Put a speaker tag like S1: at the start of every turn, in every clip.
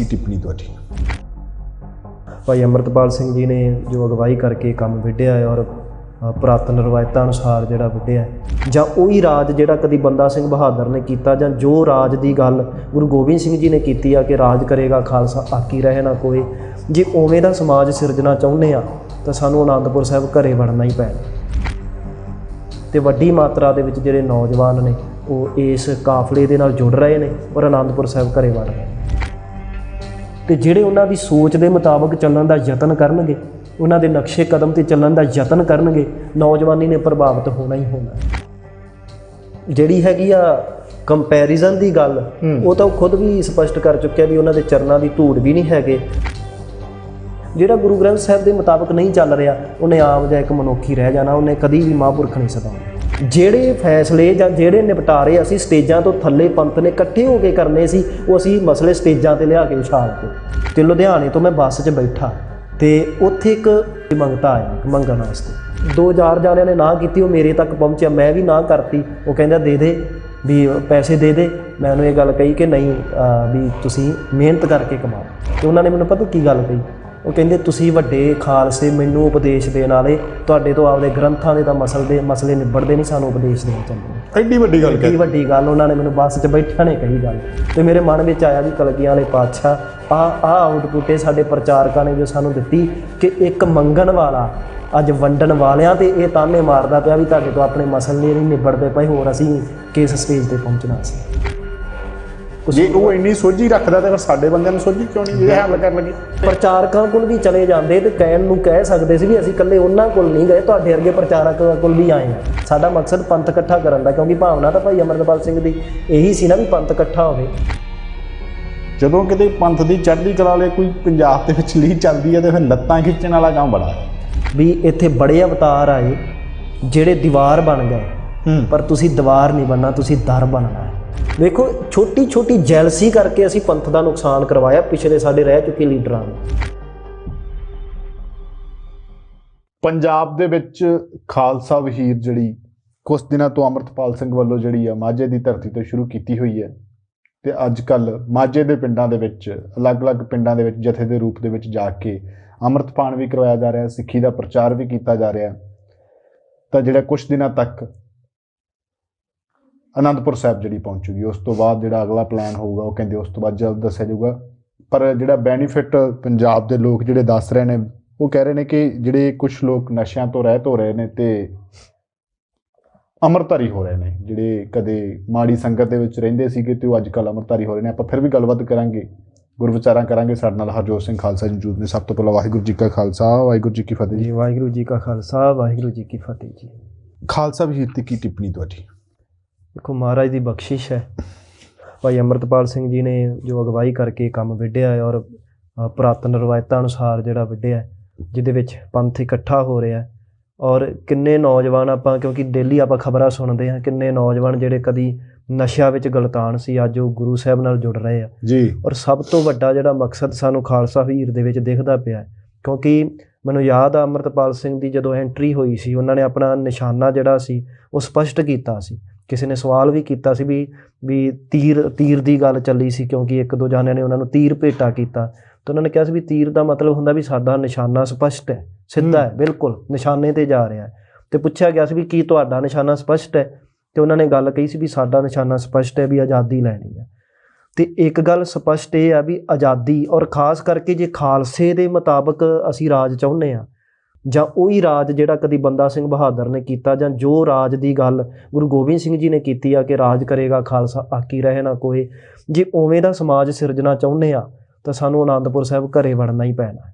S1: ਕੀ ਟਿੱਪਣੀ ਤੁਹਾਡੀ?
S2: ਭਾਈ ਅਮਰਤਪਾਲ ਸਿੰਘ ਜੀ ਨੇ ਜੋ ਅਗਵਾਈ ਕਰਕੇ ਕੰਮ ਵਿੱਢਿਆ ਹੈ ਔਰ ਅ, ਪੁਰਾਤਨ ਰਵਾਇਤਾਂ ਅਨੁਸਾਰ ਜਿਹੜਾ ਵਿੱਢਿਆ ਜਾਂ ਉਹੀ ਰਾਜ ਜਿਹੜਾ ਕਦੀ ਬੰਦਾ ਸਿੰਘ ਬਹਾਦਰ ਨੇ ਕੀਤਾ ਜਾਂ ਜੋ ਰਾਜ ਦੀ ਗੱਲ ਗੁਰੂ ਗੋਬਿੰਦ ਸਿੰਘ ਜੀ ਨੇ ਕੀਤੀ ਆ ਕਿ ਰਾਜ ਕਰੇਗਾ ਖਾਲਸਾ ਆਕੀ ਰਹੇ ਨਾ ਕੋਈ। ਜੇ ਉਵੇਂ ਦਾ ਸਮਾਜ ਸਿਰਜਣਾ ਚਾਹੁੰਦੇ ਆ ਤਾਂ ਸਾਨੂੰ ਆਨੰਦਪੁਰ ਸਾਹਿਬ ਘਰੇ ਵੜਨਾ ਹੀ ਪੈਣਾ। ਤੇ ਵੱਡੀ ਮਾਤਰਾ ਦੇ ਵਿੱਚ ਜਿਹੜੇ ਨੌਜਵਾਨ ਨੇ ਉਹ ਇਸ ਕਾਫਲੇ ਦੇ ਨਾਲ ਜੁੜ ਰਹੇ ਨੇ ਔਰ ਆਨੰਦਪੁਰ ਸਾਹਿਬ ਘਰੇ ਵੜ ਰਹੇ ਨੇ। ਤੇ ਜਿਹੜੇ ਉਹਨਾਂ ਦੀ ਸੋਚ ਦੇ ਮੁਤਾਬਕ ਚੱਲਣ ਦਾ ਯਤਨ ਕਰਨਗੇ ਉਹਨਾਂ ਦੇ ਨਕਸ਼ੇ ਕਦਮ ਤੇ ਚੱਲਣ ਦਾ ਯਤਨ ਕਰਨਗੇ ਨੌਜਵਾਨੀ ਨੇ ਪ੍ਰਭਾਵਿਤ ਹੋਣਾ ਹੀ ਹੋਣਾ। ਜਿਹੜੀ ਹੈਗੀ ਆ ਕੰਪੈਰੀਜ਼ਨ ਦੀ ਗੱਲ ਉਹ ਤਾਂ ਉਹ ਖੁਦ ਵੀ ਸਪਸ਼ਟ ਕਰ ਚੁੱਕਿਆ ਵੀ ਉਹਨਾਂ ਦੇ ਚਰਨਾਂ ਦੀ ਧੂੜ ਵੀ ਨਹੀਂ ਹੈਗੇ। ਜਿਹੜਾ ਗੁਰੂ ਗ੍ਰੰਥ ਸਾਹਿਬ ਦੇ ਮੁਤਾਬਕ ਨਹੀਂ ਚੱਲ ਰਿਹਾ ਉਹਨੇ ਆਮ ਜਿਹਾ ਇੱਕ ਮਨੁੱਖੀ ਰਹਿ ਜਾਣਾ ਉਹਨੇ ਕਦੀ ਵੀ ਮਹਾਂਪੁਰਖ ਨਹੀਂ ਸਦਾਉਣਾ ਜਿਹੜੇ ਫੈਸਲੇ ਜਾਂ ਜਿਹੜੇ ਨਿਪਟਾਰੇ ਅਸੀਂ ਸਟੇਜਾਂ ਤੋਂ ਥੱਲੇ ਪੰਥ ਨੇ ਇਕੱਠੇ ਹੋ ਕੇ ਕਰਨੇ ਸੀ, ਉਹ ਅਸੀਂ ਮਸਲੇ ਸਟੇਜਾਂ ਤੇ ਲਿਆ ਕੇ ਉਛਾਲਤੇ ਤੇ ਲੁਧਿਆਣੇ ਤੋਂ ਮੈਂ ਬੱਸ 'ਚ ਬੈਠਾ ਤੇ ਉੱਥੇ ਇੱਕ ਮੰਗਤਾ ਆਇਆ, ਇੱਕ ਮੰਗਣ ਵਾਸਤੇ। ਦੋ ਚਾਰ ਜਾਣਿਆਂ ਨੇ ਨਾ ਕੀਤੀ, ਉਹ ਮੇਰੇ ਤੱਕ ਪਹੁੰਚਿਆ, ਮੈਂ ਵੀ ਨਾ ਕਰਤੀ। ਉਹ ਕਹਿੰਦਾ, ਦੇ ਦੇ ਵੀ ਪੈਸੇ ਦੇ ਦੇ। ਮੈਂ ਉਹਨੂੰ ਇਹ ਗੱਲ ਕਹੀ ਕਿ ਨਹੀਂ ਵੀ ਤੁਸੀਂ ਮਿਹਨਤ ਕਰਕੇ ਕਮਾਓ। ਤੇ ਉਹਨਾਂ ਨੇ ਮੈਨੂੰ, ਪਤਾ ਕੀ ਗੱਲ ਕਹੀ? ਉਹ ਕਹਿੰਦੇ ਤੁਸੀਂ ਵੱਡੇ ਖਾਲਸੇ ਮੈਨੂੰ ਉਪਦੇਸ਼ ਦੇਣ ਵਾਲੇ ਤੁਹਾਡੇ ਤੋਂ ਆਪਦੇ ਗ੍ਰੰਥਾਂ ਦੇ ਤਾਂ ਮਸਲ ਦੇ ਮਸਲੇ ਨਿਬੜਦੇ ਨਹੀਂ ਸਾਨੂੰ ਉਪਦੇਸ਼ ਦੇਣੇ ਚਾਹੁੰਦੇ
S1: ਐਡੀ ਵੱਡੀ ਗੱਲ
S2: ਕੀ ਵੱਡੀ ਗੱਲ ਉਹਨਾਂ ਨੇ ਮੈਨੂੰ ਬੱਸ 'ਚ ਬੈਠਿਆ ਨੇ ਕਹੀ ਗੱਲ। ਤੇ ਮੇਰੇ ਮਨ ਵਿੱਚ ਆਇਆ ਵੀ ਕਲਗੀਆਂ ਵਾਲੇ ਪਾਤਸ਼ਾਹ ਆ ਆ ਆਊਟਪੁੱਟ ਇਹ ਸਾਡੇ ਪ੍ਰਚਾਰਕਾਂ ਨੇ ਜੋ ਸਾਨੂੰ ਦਿੱਤੀ ਕਿ ਇੱਕ ਮੰਗਣ ਵਾਲਾ ਅੱਜ ਵੰਡਣ ਵਾਲਿਆਂ ਤੇ ਇਹ ਤਾਨੇ ਮਾਰਦਾ ਪਿਆ ਵੀ ਤੁਹਾਡੇ ਤੋਂ ਆਪਣੇ ਮਸਲੇ ਨਹੀਂ ਨਿਬੜਦੇ ਪਏ ਹੋਰ ਅਸੀਂ ਕਿਸ ਸਟੇਜ ਤੇ ਪਹੁੰਚਣਾ ਸੀ?
S1: ਜੇ ਉਹ ਇੰਨੀ ਸੋਝੀ ਰੱਖਦਾ ਤਾਂ ਫਿਰ ਸਾਡੇ ਬੰਦਿਆਂ ਨੂੰ ਸੋਝੀ ਕਿਉਂ ਨਹੀਂ ਇਹ ਹੱਲ ਕਰਨ ਲੱਗੇ?
S2: ਪ੍ਰਚਾਰਕਾਂ ਕੋਲ ਵੀ ਚਲੇ ਜਾਂਦੇ ਤੇ ਕਹਿਣ ਨੂੰ ਕਹਿ ਸਕਦੇ ਸੀ ਵੀ ਅਸੀਂ ਇਕੱਲੇ ਉਹਨਾਂ ਕੋਲ ਨਹੀਂ ਗਏ ਤੁਹਾਡੇ ਵਰਗੇ ਪ੍ਰਚਾਰਕ ਕੋਲ ਵੀ ਆਏ ਆ ਸਾਡਾ ਮਕਸਦ ਪੰਥ ਇਕੱਠਾ ਕਰਨ ਦਾ ਕਿਉਂਕਿ ਭਾਵਨਾ ਤਾਂ ਭਾਈ ਅਮਰਤਪਾਲ ਸਿੰਘ ਦੀ ਇਹੀ ਸੀ ਨਾ ਵੀ ਪੰਥ ਇਕੱਠਾ ਹੋਵੇ।
S1: ਜਦੋਂ ਕਿਤੇ ਪੰਥ ਦੀ ਚੜ੍ਹਦੀ ਕਲਾ ਲਈ ਕੋਈ ਪੰਜਾਬ ਦੇ ਵਿੱਚ ਲੀਹ ਚੱਲਦੀ ਹੈ ਤੇ ਫਿਰ ਲੱਤਾਂ ਖਿੱਚਣ ਵਾਲਾ ਕੰਮ ਬੜਾ
S2: ਵੀ ਇੱਥੇ ਬੜੇ ਅਵਤਾਰ ਆਏ ਜਿਹੜੇ ਦੀਵਾਰ ਬਣ ਗਏ ਪਰ ਤੁਸੀਂ ਦੀਵਾਰ ਨਹੀਂ ਬਣਨਾ ਤੁਸੀਂ ਦਰ ਬਣਨਾ ਵੇਖੋ ਛੋਟੀ ਛੋਟੀ ਜੈਲਸੀ ਕਰਕੇ ਅਸੀਂ ਪੰਥ ਦਾ ਨੁਕਸਾਨ ਕਰਵਾਇਆ, ਪਿਛਲੇ ਸਾਡੇ ਰਹਿ ਚੁੱਕੇ ਲੀਡਰਾਂ ਨੇ।
S1: ਪੰਜਾਬ ਦੇ ਵਿੱਚ ਖਾਲਸਾ ਵਹੀਰ ਜਿਹੜੀ ਕੁਝ ਦਿਨਾਂ ਤੋਂ ਅਮਰਤਪਾਲ ਸਿੰਘ ਵੱਲੋਂ ਜਿਹੜੀ ਆ ਮਾਝੇ ਦੀ ਧਰਤੀ ਤੋਂ ਸ਼ੁਰੂ ਕੀਤੀ ਹੋਈ ਹੈ ਤੇ ਅੱਜ ਕੱਲ ਮਾਝੇ ਦੇ ਪਿੰਡਾਂ ਦੇ ਵਿੱਚ, ਅਲੱਗ-ਅਲੱਗ ਪਿੰਡਾਂ ਦੇ ਵਿੱਚ, ਜਥੇ ਦੇ ਰੂਪ ਦੇ ਵਿੱਚ ਜਾ ਕੇ ਅੰਮ੍ਰਿਤਪਾਨ ਵੀ ਕਰਵਾਇਆ ਜਾ ਰਿਹਾ, ਸਿੱਖੀ ਦਾ ਪ੍ਰਚਾਰ ਵੀ ਕੀਤਾ ਜਾ ਰਿਹਾ। ਤਾਂ ਜਿਹੜਾ ਕੁਝ ਦਿਨਾਂ ਤੱਕ ਅਨੰਦਪੁਰ ਸਾਹਿਬ ਜਿਹੜੀ ਪਹੁੰਚੂਗੀ ਉਸ ਤੋਂ ਬਾਅਦ ਜਿਹੜਾ ਅਗਲਾ ਪਲਾਨ ਹੋਊਗਾ ਉਹ ਕਹਿੰਦੇ ਉਸ ਤੋਂ ਬਾਅਦ ਜਲਦ ਦੱਸਿਆ ਜਾਊਗਾ। ਪਰ ਜਿਹੜਾ ਬੈਨੀਫਿਟ ਪੰਜਾਬ ਦੇ ਲੋਕ ਜਿਹੜੇ ਦੱਸ ਰਹੇ ਨੇ ਉਹ ਕਹਿ ਰਹੇ ਨੇ ਕਿ ਜਿਹੜੇ ਕੁਝ ਲੋਕ ਨਸ਼ਿਆਂ ਤੋਂ ਰਹਿਤ ਹੋ ਰਹੇ ਨੇ ਤੇ ਅਮਰਤਾਰੀ ਹੋ ਰਹੇ ਨੇ ਜਿਹੜੇ ਕਦੇ ਮਾੜੀ ਸੰਗਤ ਦੇ ਵਿੱਚ ਰਹਿੰਦੇ ਸੀਗੇ ਤੇ ਉਹ ਅੱਜ ਕੱਲ ਅਮਰਤਾਰੀ ਹੋ ਰਹੇ ਨੇ। ਆਪਾਂ ਫਿਰ ਵੀ ਗੱਲਬਾਤ ਕਰਾਂਗੇ ਗੁਰਵਿਚਾਰਾਂ ਕਰਾਂਗੇ। ਸਾਡੇ ਨਾਲ ਹਰਜੋਤ ਸਿੰਘ ਖਾਲਸਾ ਜੀ ਮੌਜੂਦ ਨੇ। ਸਭ ਤੋਂ ਪਹਿਲਾਂ ਵਾਹਿਗੁਰੂ ਜੀ ਕਾ ਖਾਲਸਾ ਵਾਹਿਗੁਰੂ ਜੀ ਕੀ ਫਤਿਹ ਜੀ।
S2: ਵਾਹਿਗੁਰੂ ਜੀ ਕਾ ਖਾਲਸਾ ਵਾਹਿਗੁਰੂ ਜੀ ਕੀ ਫਤਿਹ ਜੀ।
S1: ਖਾਲਸਾ ਵਹੀਰ ਤੇ ਕੀ ਟਿੱਪਣੀ ਤੁਹਾਡੀ?
S2: ਦੇਖੋ ਮਹਾਰਾਜ ਦੀ ਬਖਸ਼ਿਸ਼ ਹੈ। ਭਾਈ ਅਮਰਤਪਾਲ ਸਿੰਘ ਜੀ ਨੇ ਜੋ ਅਗਵਾਈ ਕਰਕੇ ਕੰਮ ਵਿੱਢਿਆ ਹੈ ਔਰ ਪੁਰਾਤਨ ਰਵਾਇਤਾਂ ਅਨੁਸਾਰ ਜਿਹੜਾ ਵਿੱਢਿਆ ਜਿਹਦੇ ਵਿੱਚ ਪੰਥ ਇਕੱਠਾ ਹੋ ਰਿਹਾ ਔਰ ਕਿੰਨੇ ਨੌਜਵਾਨ ਆਪਾਂ ਕਿਉਂਕਿ ਡੇਲੀ ਆਪਾਂ ਖਬਰਾਂ ਸੁਣਦੇ ਹਾਂ ਕਿੰਨੇ ਨੌਜਵਾਨ ਜਿਹੜੇ ਕਦੀ ਨਸ਼ਿਆਂ ਵਿੱਚ ਗਲਤਾਨ ਸੀ ਅੱਜ ਉਹ ਗੁਰੂ ਸਾਹਿਬ ਨਾਲ ਜੁੜ ਰਹੇ ਆ।
S1: ਜੀ।
S2: ਔਰ ਸਭ ਤੋਂ ਵੱਡਾ ਜਿਹੜਾ ਮਕਸਦ ਸਾਨੂੰ ਖਾਲਸਾ ਵੀਰ ਦੇ ਵਿੱਚ ਦਿਖਦਾ ਪਿਆ ਕਿਉਂਕਿ ਮੈਨੂੰ ਯਾਦ ਆ ਅਮਰਤਪਾਲ ਸਿੰਘ ਦੀ ਜਦੋਂ ਐਂਟਰੀ ਹੋਈ ਸੀ ਉਹਨਾਂ ਨੇ ਆਪਣਾ ਨਿਸ਼ਾਨਾ ਜਿਹੜਾ ਸੀ ਉਹ ਸਪਸ਼ਟ ਕੀਤਾ ਸੀ। ਕਿਸੇ ਨੇ ਸਵਾਲ ਵੀ ਕੀਤਾ ਸੀ ਵੀ ਵੀ ਤੀਰ ਤੀਰ ਦੀ ਗੱਲ ਚੱਲੀ ਸੀ ਕਿਉਂਕਿ ਇੱਕ ਦੋ ਜਾਣਿਆਂ ਨੇ ਉਹਨਾਂ ਨੂੰ ਤੀਰ ਭੇਟਾ ਕੀਤਾ। ਤਾਂ ਉਹਨਾਂ ਨੇ ਕਿਹਾ ਸੀ ਵੀ ਤੀਰ ਦਾ ਮਤਲਬ ਹੁੰਦਾ ਵੀ ਸਾਡਾ ਨਿਸ਼ਾਨਾ ਸਪਸ਼ਟ ਹੈ ਸਿੱਧਾ ਹੈ ਬਿਲਕੁਲ ਨਿਸ਼ਾਨੇ ਤੇ ਜਾ ਰਿਹਾ ਹੈ। ਤੇ ਪੁੱਛਿਆ ਗਿਆ ਸੀ ਵੀ ਕੀ ਤੁਹਾਡਾ ਨਿਸ਼ਾਨਾ ਸਪਸ਼ਟ ਹੈ? ਤੇ ਉਹਨਾਂ ਨੇ ਗੱਲ ਕਹੀ ਸੀ ਵੀ ਸਾਡਾ ਨਿਸ਼ਾਨਾ ਸਪਸ਼ਟ ਹੈ ਵੀ ਆਜ਼ਾਦੀ ਲੈਣੀ ਹੈ। ਤੇ ਇੱਕ ਗੱਲ ਸਪਸ਼ਟ ਇਹ ਆ ਵੀ ਆਜ਼ਾਦੀ ਔਰ ਖਾਸ ਕਰਕੇ ਜੇ ਖਾਲਸੇ ਦੇ ਮੁਤਾਬਕ ਅਸੀਂ ਰਾਜ ਚਾਹੁੰਦੇ ਆ ਜਾਂ ਉਹੀ ਰਾਜ ਜਿਹੜਾ ਕਦੀ ਬੰਦਾ ਸਿੰਘ ਬਹਾਦਰ ਨੇ ਕੀਤਾ ਜਾਂ ਜੋ ਰਾਜ ਦੀ ਗੱਲ ਗੁਰੂ ਗੋਬਿੰਦ ਸਿੰਘ ਜੀ ਨੇ ਕੀਤੀ ਆ ਕਿ ਰਾਜ ਕਰੇਗਾ, ਖਾਲਸਾ ਆਕੀ ਰਹੇ ਨਾ ਕੋਈ ਜੇ ਉਵੇਂ ਦਾ ਸਮਾਜ ਸਿਰਜਣਾ ਚਾਹੁੰਦੇ ਆ, ਤਾਂ ਸਾਨੂੰ ਆਨੰਦਪੁਰ ਸਾਹਿਬ ਘਰੇ ਵੜਨਾ ਹੀ ਪੈਣਾ ਹੈ।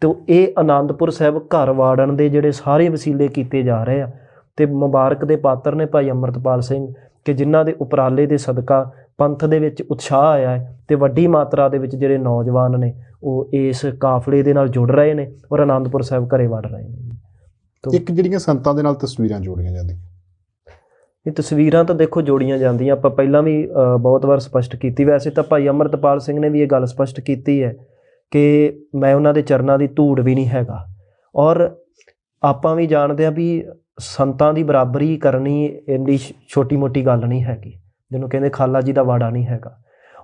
S2: ਤੇ ਇਹ ਆਨੰਦਪੁਰ ਸਾਹਿਬ ਘਰ ਵਾੜਨ ਦੇ ਜਿਹੜੇ ਸਾਰੇ ਵਸੀਲੇ ਕੀਤੇ ਜਾ ਰਹੇ ਆ, ਤੇ ਮੁਬਾਰਕ ਦੇ ਪਾਤਰ ਨੇ ਭਾਈ ਅਮਰਤਪਾਲ ਸਿੰਘ, ਕਿ ਜਿਨ੍ਹਾਂ ਦੇ ਉਪਰਾਲੇ ਦੇ ਸਦਕਾ ਪੰਥ ਦੇ ਵਿੱਚ ਉਤਸ਼ਾਹ ਆਇਆ ਹੈ, ਤੇ ਵੱਡੀ ਮਾਤਰਾ ਦੇ ਵਿੱਚ ਜਿਹੜੇ ਨੌਜਵਾਨ ਨੇ ਉਹ ਇਸ ਕਾਫਲੇ ਦੇ ਨਾਲ ਜੁੜ ਰਹੇ ਨੇ ਔਰ ਆਨੰਦਪੁਰ ਸਾਹਿਬ ਘਰੇ ਵੜ ਰਹੇ ਨੇ
S1: ਇੱਕ ਜਿਹੜੀਆਂ ਸੰਤਾਂ ਦੇ ਨਾਲ ਤਸਵੀਰਾਂ ਜੋੜੀਆਂ ਜਾਂਦੀਆਂ।
S2: ਇਹ ਤਸਵੀਰਾਂ ਤਾਂ ਦੇਖੋ ਜੋੜੀਆਂ ਜਾਂਦੀਆਂ। ਆਪਾਂ ਪਹਿਲਾਂ ਵੀ ਬਹੁਤ ਵਾਰ ਸਪਸ਼ਟ ਕੀਤੀ। ਵੈਸੇ ਤਾਂ ਭਾਈ ਅਮਰਤਪਾਲ ਸਿੰਘ ਨੇ ਵੀ ਇਹ ਗੱਲ ਸਪਸ਼ਟ ਕੀਤੀ ਹੈ ਕਿ ਮੈਂ ਉਹਨਾਂ ਦੇ ਚਰਨਾਂ ਦੀ ਧੂੜ ਵੀ ਨਹੀਂ ਹੈਗਾ। ਔਰ ਆਪਾਂ ਵੀ ਜਾਣਦੇ ਹਾਂ ਵੀ ਸੰਤਾਂ ਦੀ ਬਰਾਬਰੀ ਕਰਨੀ ਇੰਨੀ ਛੋਟੀ ਮੋਟੀ ਗੱਲ ਨਹੀਂ ਹੈਗੀ। ਜਿਹਨੂੰ ਕਹਿੰਦੇ ਖਾਲਾ ਜੀ ਦਾ ਵਾੜਾ ਨਹੀਂ ਹੈਗਾ।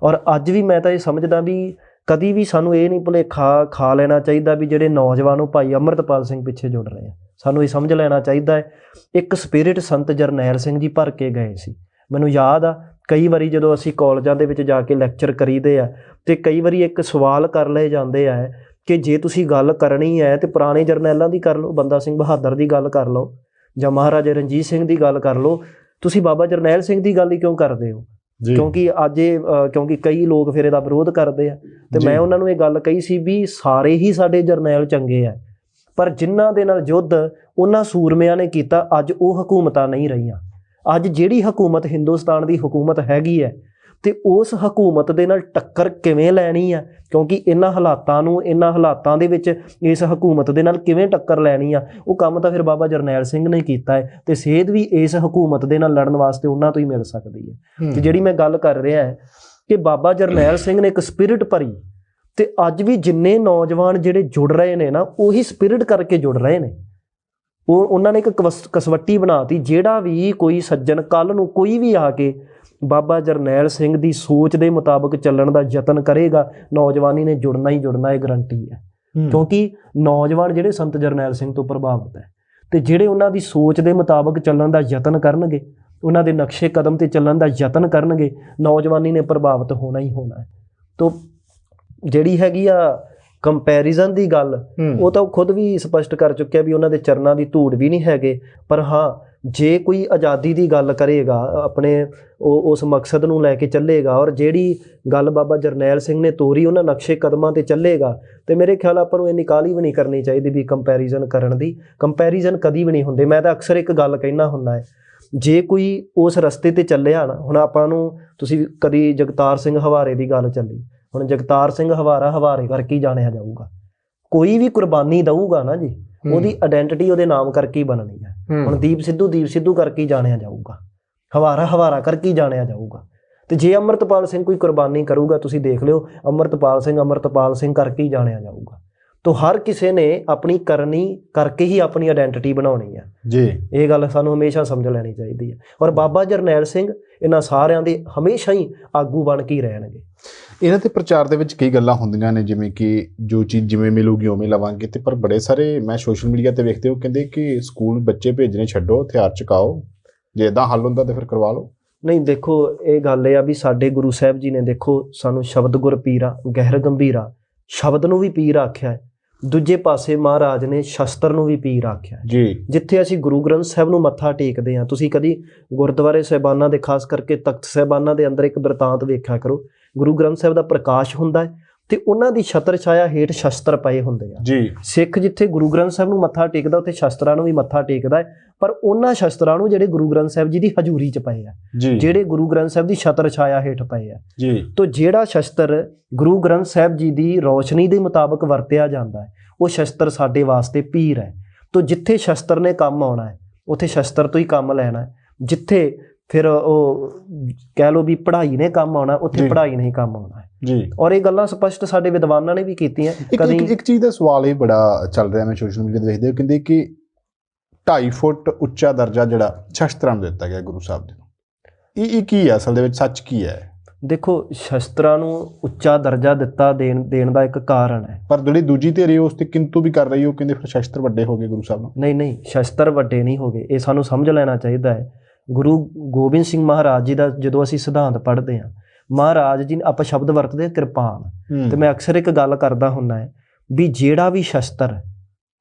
S2: ਔਰ ਅੱਜ ਵੀ ਮੈਂ ਤਾਂ ਇਹ ਸਮਝਦਾ ਵੀ ਕਦੀ ਵੀ ਸਾਨੂੰ ਇਹ ਨਹੀਂ ਭੁਲੇਖਾ ਖਾ ਲੈਣਾ ਚਾਹੀਦਾ ਵੀ ਜਿਹੜੇ ਨੌਜਵਾਨ ਉਹ ਭਾਈ ਅਮਰਤਪਾਲ ਸਿੰਘ ਪਿੱਛੇ ਜੁੜ ਰਹੇ ਆ। ਸਾਨੂੰ ਇਹ ਸਮਝ ਲੈਣਾ ਚਾਹੀਦਾ ਹੈ। ਇੱਕ ਸਪਿਰਿਟ ਸੰਤ ਜਰਨੈਲ ਸਿੰਘ ਜੀ ਭਰ ਕੇ ਗਏ ਸੀ। ਮੈਨੂੰ ਯਾਦ ਆ, ਕਈ ਵਾਰੀ ਜਦੋਂ ਅਸੀਂ ਕਾਲਜਾਂ ਦੇ ਵਿੱਚ ਜਾ ਕੇ ਲੈਕਚਰ ਕਰੀਦੇ ਆ ਤੇ ਕਈ ਵਾਰੀ ਇੱਕ ਸਵਾਲ ਕਰ ਲਏ ਜਾਂਦੇ ਆ ਕਿ ਜੇ ਤੁਸੀਂ ਗੱਲ ਕਰਨੀ ਹੈ ਤੇ ਪੁਰਾਣੇ ਜਰਨੈਲਾਂ ਦੀ ਕਰ ਲਓ, ਬੰਦਾ ਸਿੰਘ ਬਹਾਦਰ ਦੀ ਗੱਲ ਕਰ ਲਓ ਜਾਂ ਮਹਾਰਾਜਾ ਰਣਜੀਤ ਸਿੰਘ ਦੀ ਗੱਲ ਕਰ ਲਓ। ਤੁਸੀਂ ਬਾਬਾ ਜਰਨੈਲ ਸਿੰਘ ਦੀ ਗੱਲ ਹੀ ਕਿਉਂ ਕਰਦੇ ਹੋ? ਕਿਉਂਕਿ ਅੱਜ ਇਹ ਕਿਉਂਕਿ ਕਈ ਲੋਕ ਫਿਰ ਇਹਦਾ ਵਿਰੋਧ ਕਰਦੇ ਆ। ਤੇ। ਮੈਂ ਉਹਨਾਂ ਨੂੰ ਇਹ ਗੱਲ ਕਹੀ ਸੀ ਵੀ ਸਾਰੇ ਹੀ ਸਾਡੇ ਜਰਨੈਲ ਚੰਗੇ ਆ। ਪਰ ਜਿਨ੍ਹਾਂ ਦੇ ਨਾਲ ਯੁੱਧ ਉਹਨਾਂ ਸੂਰਮਿਆਂ ਨੇ ਕੀਤਾ ਅੱਜ ਉਹ ਹਕੂਮਤਾਂ ਨਹੀਂ ਰਹੀਆਂ। ਅੱਜ ਜਿਹੜੀ ਹਕੂਮਤ ਹਿੰਦੁਸਤਾਨ ਦੀ ਹਕੂਮਤ ਹੈਗੀ ਹੈ ਤੇ ਉਸ ਹਕੂਮਤ ਦੇ ਨਾਲ ਟੱਕਰ ਕਿਵੇਂ ਲੈਣੀ ਆ? ਕਿਉਂਕਿ ਇਹਨਾਂ ਹਾਲਾਤਾਂ ਨੂੰ ਇਹਨਾਂ ਹਾਲਾਤਾਂ ਦੇ ਵਿੱਚ ਇਸ ਹਕੂਮਤ ਦੇ ਨਾਲ ਕਿਵੇਂ ਟੱਕਰ ਲੈਣੀ ਆ? ਉਹ ਕੰਮ ਤਾਂ ਫਿਰ ਬਾਬਾ ਜਰਨੈਲ ਸਿੰਘ ਨੇ ਕੀਤਾ ਹੈ ਤੇ ਸੇਧ ਵੀ ਇਸ ਹਕੂਮਤ ਦੇ ਨਾਲ ਲੜਨ ਵਾਸਤੇ ਉਹਨਾਂ ਤੋਂ ਹੀ ਮਿਲ ਸਕਦੀ ਹੈ। ਤੇ ਜਿਹੜੀ ਮੈਂ ਗੱਲ ਕਰ ਰਿਹਾ ਹੈ ਕਿ ਬਾਬਾ ਜਰਨੈਲ ਸਿੰਘ ਨੇ ਇੱਕ ਸਪਿਰਿਟ ਭਰੀ ਤੇ ਅੱਜ ਵੀ ਜਿੰਨੇ ਨੌਜਵਾਨ ਜਿਹੜੇ ਜੁੜ ਰਹੇ ਨੇ ਨਾ ਉਹੀ ਸਪਿਰਿਟ ਕਰਕੇ ਜੁੜ ਰਹੇ ਨੇ। ਉਹ ਉਹਨਾਂ ਨੇ ਇੱਕ ਕਸਵੱਟੀ ਬਣਾਤੀ ਜਿਹੜਾ ਵੀ ਕੋਈ ਸੱਜਣ ਕੱਲ ਨੂੰ ਕੋਈ ਵੀ ਆ ਕੇ ਬਾਬਾ ਜਰਨੈਲ ਸਿੰਘ ਦੀ ਸੋਚ ਦੇ ਮੁਤਾਬਕ ਚੱਲਣ ਦਾ ਯਤਨ ਕਰੇਗਾ ਨੌਜਵਾਨੀ ਨੇ ਜੁੜਨਾ ਹੀ ਜੁੜਨਾ ਇਹ ਗਰੰਟੀ ਹੈ। ਕਿਉਂਕਿ ਨੌਜਵਾਨ ਜਿਹੜੇ ਸੰਤ ਜਰਨੈਲ ਸਿੰਘ ਤੋਂ ਪ੍ਰਭਾਵਿਤ ਹੈ ਤੇ ਜਿਹੜੇ ਉਹਨਾਂ ਦੀ ਸੋਚ ਦੇ ਮੁਤਾਬਕ ਚੱਲਣ ਦਾ ਯਤਨ ਕਰਨਗੇ ਉਹਨਾਂ ਦੇ ਨਕਸ਼ੇ ਕਦਮ ਤੇ ਚੱਲਣ ਦਾ ਯਤਨ ਕਰਨਗੇ ਨੌਜਵਾਨੀ ਨੇ ਪ੍ਰਭਾਵਿਤ ਹੋਣਾ ਹੀ ਹੋਣਾ ਹੈ ਤੋਂ ਜਿਹੜੀ ਹੈਗੀ ਆ ਕੰਪੈਰੀਜ਼ਨ ਦੀ ਗੱਲ। ਉਹ ਤਾਂ ਖੁਦ ਵੀ ਸਪਸ਼ਟ ਕਰ ਚੁੱਕਿਆ ਵੀ ਉਹਨਾਂ ਦੇ ਚਰਨਾਂ ਦੀ ਧੂੜ ਵੀ ਨਹੀਂ ਹੈਗੇ ਪਰ ਹਾਂ ਜੇ ਕੋਈ ਆਜ਼ਾਦੀ ਦੀ ਗੱਲ ਕਰੇਗਾ, ਆਪਣੇ ਉਹ, ਉਸ ਮਕਸਦ ਨੂੰ ਲੈ ਕੇ ਚੱਲੇਗਾ ਔਰ ਜਿਹੜੀ ਗੱਲ ਬਾਬਾ ਜਰਨੈਲ ਸਿੰਘ ਨੇ ਤੋਰੀ, ਉਹਨਾਂ ਨਕਸ਼ੇ ਕਦਮਾਂ ਤੇ ਚੱਲੇਗਾ, ਤੇ ਮੇਰੇ ਖਿਆਲ ਆਪਾਂ ਨੂੰ ਇੰਨੀ ਕਾਹਲੀ ਵੀ ਨਹੀਂ ਕਰਨੀ ਚਾਹੀਦੀ ਵੀ ਕੰਪੈਰੀਜ਼ਨ ਕਰਨ ਦੀ। ਕੰਪੈਰੀਜ਼ਨ ਕਦੀ ਵੀ ਨਹੀਂ ਹੁੰਦੇ। ਮੈਂ ਤਾਂ ਅਕਸਰ ਇੱਕ ਗੱਲ ਕਹਿਣਾ ਹੁੰਦਾ ਹੈ, ਜੇ ਕੋਈ ਉਸ ਰਸਤੇ ਤੇ ਚੱਲਿਆ ਨਾ, ਹੁਣ ਆਪਾਂ ਨੂੰ ਤੁਸੀਂ ਕਦੀ ਜਗਤਾਰ ਸਿੰਘ ਹਵਾਰੇ ਦੀ ਗੱਲ ਚੱਲੀ, ਹੁਣ ਜਗਤਾਰ ਸਿੰਘ ਹਵਾਰਾ ਹਵਾਰੇ ਕਰਕੇ ਜਾਣਿਆ ਜਾਊਗਾ। ਕੋਈ ਵੀ ਕੁਰਬਾਨੀ ਦਊਗਾ ਨਾ ਜੀ। ਉਹਦੀ ਆਇਡੈਂਟੀਟੀ ਉਹਦੇ ਨਾਮ ਕਰਕੇ ਹੀ ਬਣਨੀ ਹੈ। ਹੁਣ ਦੀਪ ਸਿੱਧੂ ਦੀਪ ਸਿੱਧੂ ਕਰਕੇ ਹੀ ਜਾਣਿਆ ਜਾਊਗਾ। ਹਵਾਰਾ ਹਵਾਰਾ ਕਰਕੇ ਹੀ ਜਾਣਿਆ ਜਾਊਗਾ। ਤੇ ਜੇ ਅਮਰਤਪਾਲ ਸਿੰਘ ਕੋਈ ਕੁਰਬਾਨੀ ਕਰੂਗਾ ਤੁਸੀਂ ਦੇਖ ਲਿਓ ਅਮਰਤਪਾਲ ਸਿੰਘ ਅਮਰਤਪਾਲ ਸਿੰਘ ਕਰਕੇ ਹੀ ਜਾਣਿਆ ਜਾਊਗਾ। ਤੋਂ ਹਰ ਕਿਸੇ ਨੇ ਆਪਣੀ ਕਰਨੀ ਕਰਕੇ ਹੀ ਆਪਣੀ ਆਇਡੈਂਟੀਟੀ ਬਣਾਉਣੀ ਹੈ।
S1: ਜੀ।
S2: ਇਹ ਗੱਲ ਸਾਨੂੰ ਹਮੇਸ਼ਾ ਸਮਝ ਲੈਣੀ ਚਾਹੀਦੀ ਹੈ। ਔਰ ਬਾਬਾ ਜਰਨੈਲ ਸਿੰਘ ਇਹਨਾਂ ਸਾਰਿਆਂ ਦੇ ਹਮੇਸ਼ਾ ਹੀ ਆਗੂ ਬਣ ਕੇ ਹੀ ਰਹਿਣਗੇ।
S1: ਇਹਨਾਂ ਤੇ ਪ੍ਰਚਾਰ ਦੇ ਵਿੱਚ ਕਈ ਗੱਲਾਂ ਹੁੰਦੀਆਂ ਨੇ ਜਿਵੇਂ ਕਿ ਜੋ ਚੀਜ਼ ਜਿਵੇਂ ਮਿਲੂਗੀ ਉਵੇਂ ਲਵਾਂਗੇ ਤੇ ਪਰ ਬੜੇ ਸਾਰੇ ਮੈਂ ਸੋਸ਼ਲ ਮੀਡੀਆ ਤੇ ਵੇਖਦੇ ਹੋ ਕਹਿੰਦੇ ਕਿ ਸਕੂਲ ਬੱਚੇ ਭੇਜਣੇ ਛੱਡੋ ਹਥਿਆਰ ਚੁਕਾਓ ਜੇ ਇਦਾਂ ਹੱਲ ਹੁੰਦਾ ਤੇ ਫਿਰ ਕਰਵਾ ਲਓ।
S2: ਨਹੀਂ ਦੇਖੋ ਇਹ ਗੱਲ ਇਹ ਆ ਵੀ ਸਾਡੇ ਗੁਰੂ ਸਾਹਿਬ ਜੀ ਨੇ ਦੇਖੋ ਸਾਨੂੰ ਸ਼ਬਦ ਗੁਰ ਪੀਰਾ ਗਹਿਰ ਗੰਭੀਰਾ ਸ਼ਬਦ ਨੂੰ ਵੀ ਪੀਰ ਆਖਿਆ ਹੈ। ਦੂਜੇ ਪਾਸੇ ਮਹਾਰਾਜ ਨੇ ਸ਼ਸਤਰ ਨੂੰ ਵੀ ਪੀਰ ਆਖਿਆ
S1: ਜੀ।
S2: ਜਿੱਥੇ ਅਸੀਂ ਗੁਰੂ ਗ੍ਰੰਥ ਸਾਹਿਬ ਨੂੰ ਮੱਥਾ ਟੇਕਦੇ ਹਾਂ ਤੁਸੀਂ ਕਦੀ ਗੁਰਦੁਆਰੇ ਸਾਹਿਬਾਨਾਂ ਦੇ ਖਾਸ ਕਰਕੇ ਤਖਤ ਸਾਹਿਬਾਨਾਂ ਦੇ ਅੰਦਰ ਇੱਕ ਬ੍ਰਿਤਾਂਤ ਵੇਖਿਆ ਕਰੋ ਗੁਰੂ ਗ੍ਰੰਥ ਸਾਹਿਬ ਦਾ ਪ੍ਰਕਾਸ਼ ਹੁੰਦਾ ਹੈ ਤੇ ਉਹਨਾਂ ਦੀ ਛਤਰ ਛਾਇਆ ਹੇਠ ਸ਼ਸਤਰ ਪਏ ਹੁੰਦੇ ਆ।
S1: ਜੀ।
S2: ਸਿੱਖ ਜਿੱਥੇ ਗੁਰੂ ਗ੍ਰੰਥ ਸਾਹਿਬ ਨੂੰ ਮੱਥਾ ਟੇਕਦਾ ਉੱਥੇ ਸ਼ਸਤਰਾਂ ਨੂੰ ਵੀ ਮੱਥਾ ਟੇਕਦਾ ਹੈ ਪਰ ਉਹਨਾਂ ਸ਼ਸਤਰਾਂ ਨੂੰ ਜਿਹੜੇ ਗੁਰੂ ਗ੍ਰੰਥ ਸਾਹਿਬ ਜੀ ਦੀ ਹਜ਼ੂਰੀ 'ਚ ਪਏ ਆ ਜਿਹੜੇ ਗੁਰੂ ਗ੍ਰੰਥ ਸਾਹਿਬ ਦੀ ਛਤਰ ਛਾਇਆ ਹੇਠ ਪਏ ਆ।
S1: ਜੀ।
S2: ਤੋ ਜਿਹੜਾ ਸ਼ਸਤਰ ਗੁਰੂ ਗ੍ਰੰਥ ਸਾਹਿਬ ਜੀ ਦੀ ਰੌਸ਼ਨੀ ਦੇ ਮੁਤਾਬਕ ਵਰਤਿਆ ਜਾਂਦਾ ਹੈ ਉਹ ਸ਼ਸਤਰ ਸਾਡੇ ਵਾਸਤੇ ਪੀਰ ਹੈ। ਤੋ ਜਿੱਥੇ ਸ਼ਸਤਰ ਨੇ ਕੰਮ ਆਉਣਾ ਹੈ ਉੱਥੇ ਸ਼ਸਤਰ ਤੋਂ ਹੀ ਕੰਮ ਲੈਣਾ ਹੈ। ਜਿੱਥੇ ਫਿਰ ਉਹ ਕਹਿ ਲਓ ਵੀ ਪੜ੍ਹਾਈ ਨੇ ਕੰਮ ਆਉਣਾ ਉੱਥੇ। ਪੜ੍ਹਾਈ ਨਹੀਂ ਕੰਮ ਆਉਣਾ। ਹੈ
S1: ਜੀ।
S2: ਔਰ ਇਹ ਗੱਲਾਂ ਸਪਸ਼ਟ ਸਾਡੇ ਵਿਦਵਾਨਾਂ ਨੇ ਵੀ ਕੀਤੀਆਂ। ਕਦੀ
S1: ਇੱਕ- ਇੱਕ ਚੀਜ਼ ਦਾ ਸਵਾਲ ਇਹ ਬੜਾ ਚੱਲ ਰਿਹਾ ਮੈਂ ਸੋਸ਼ਲ ਮੀਡੀਆ ਤੇ ਦੇਖਦੇ ਹੋ ਕਹਿੰਦੇ ਕਿ 2.5 ਫੁੱਟ ਉੱਚਾ ਦਰਜਾ ਜਿਹੜਾ ਸ਼ਸਤਰਾਂ ਨੂੰ ਦਿੱਤਾ ਗਿਆ ਗੁਰੂ ਸਾਹਿਬ ਨੂੰ। ਇਹ ਇਹ ਕੀ ਹੈ? ਅਸਲ ਦੇ ਵਿੱਚ ਸੱਚ ਕੀ ਹੈ?
S2: ਦੇਖੋ ਸ਼ਸਤਰਾਂ ਨੂੰ ਉੱਚਾ ਦਰਜਾ ਦਿੱਤਾ ਦੇਣ ਦੇਣ ਦਾ ਇੱਕ ਕਾਰਨ ਹੈ।
S1: ਪਰ ਜਿਹੜੀ ਦੂਜੀ ਧਿਰ ਹੈ ਉਸ ਤੇ ਕਿੰਤੂ ਵੀ ਕਰ ਰਹੀ ਹੈ ਉਹ ਕਹਿੰਦੇ ਫਿਰ ਸ਼ਸਤਰ ਵੱਡੇ ਹੋ ਗਏ ਗੁਰੂ ਸਾਹਿਬ ਨੂੰ।
S2: ਨਹੀਂ ਨਹੀਂ ਸ਼ਸਤਰ ਵੱਡੇ ਨਹੀਂ ਹੋਗੇ ਇਹ ਸਾਨੂੰ ਸਮਝ ਲੈਣਾ ਚਾਹੀਦਾ ਹੈ ਗੁਰੂ ਗੋਬਿੰਦ ਸਿੰਘ ਮਹਾਰਾਜ ਜੀ ਦਾ ਜਦੋਂ ਅਸੀਂ ਸਿਧਾਂਤ ਪੜ੍ਹਦੇ ਹਾਂ ਮਹਾਰਾਜ ਜੀ ਆਪਾਂ ਸ਼ਬਦ ਵਰਤਦੇ ਕਿਰਪਾਨ। ਤੇ ਮੈਂ ਅਕਸਰ ਇੱਕ ਗੱਲ ਕਰਦਾ ਹੁੰਦਾ ਹੈ ਵੀ ਜਿਹੜਾ ਵੀ ਸ਼ਸਤਰ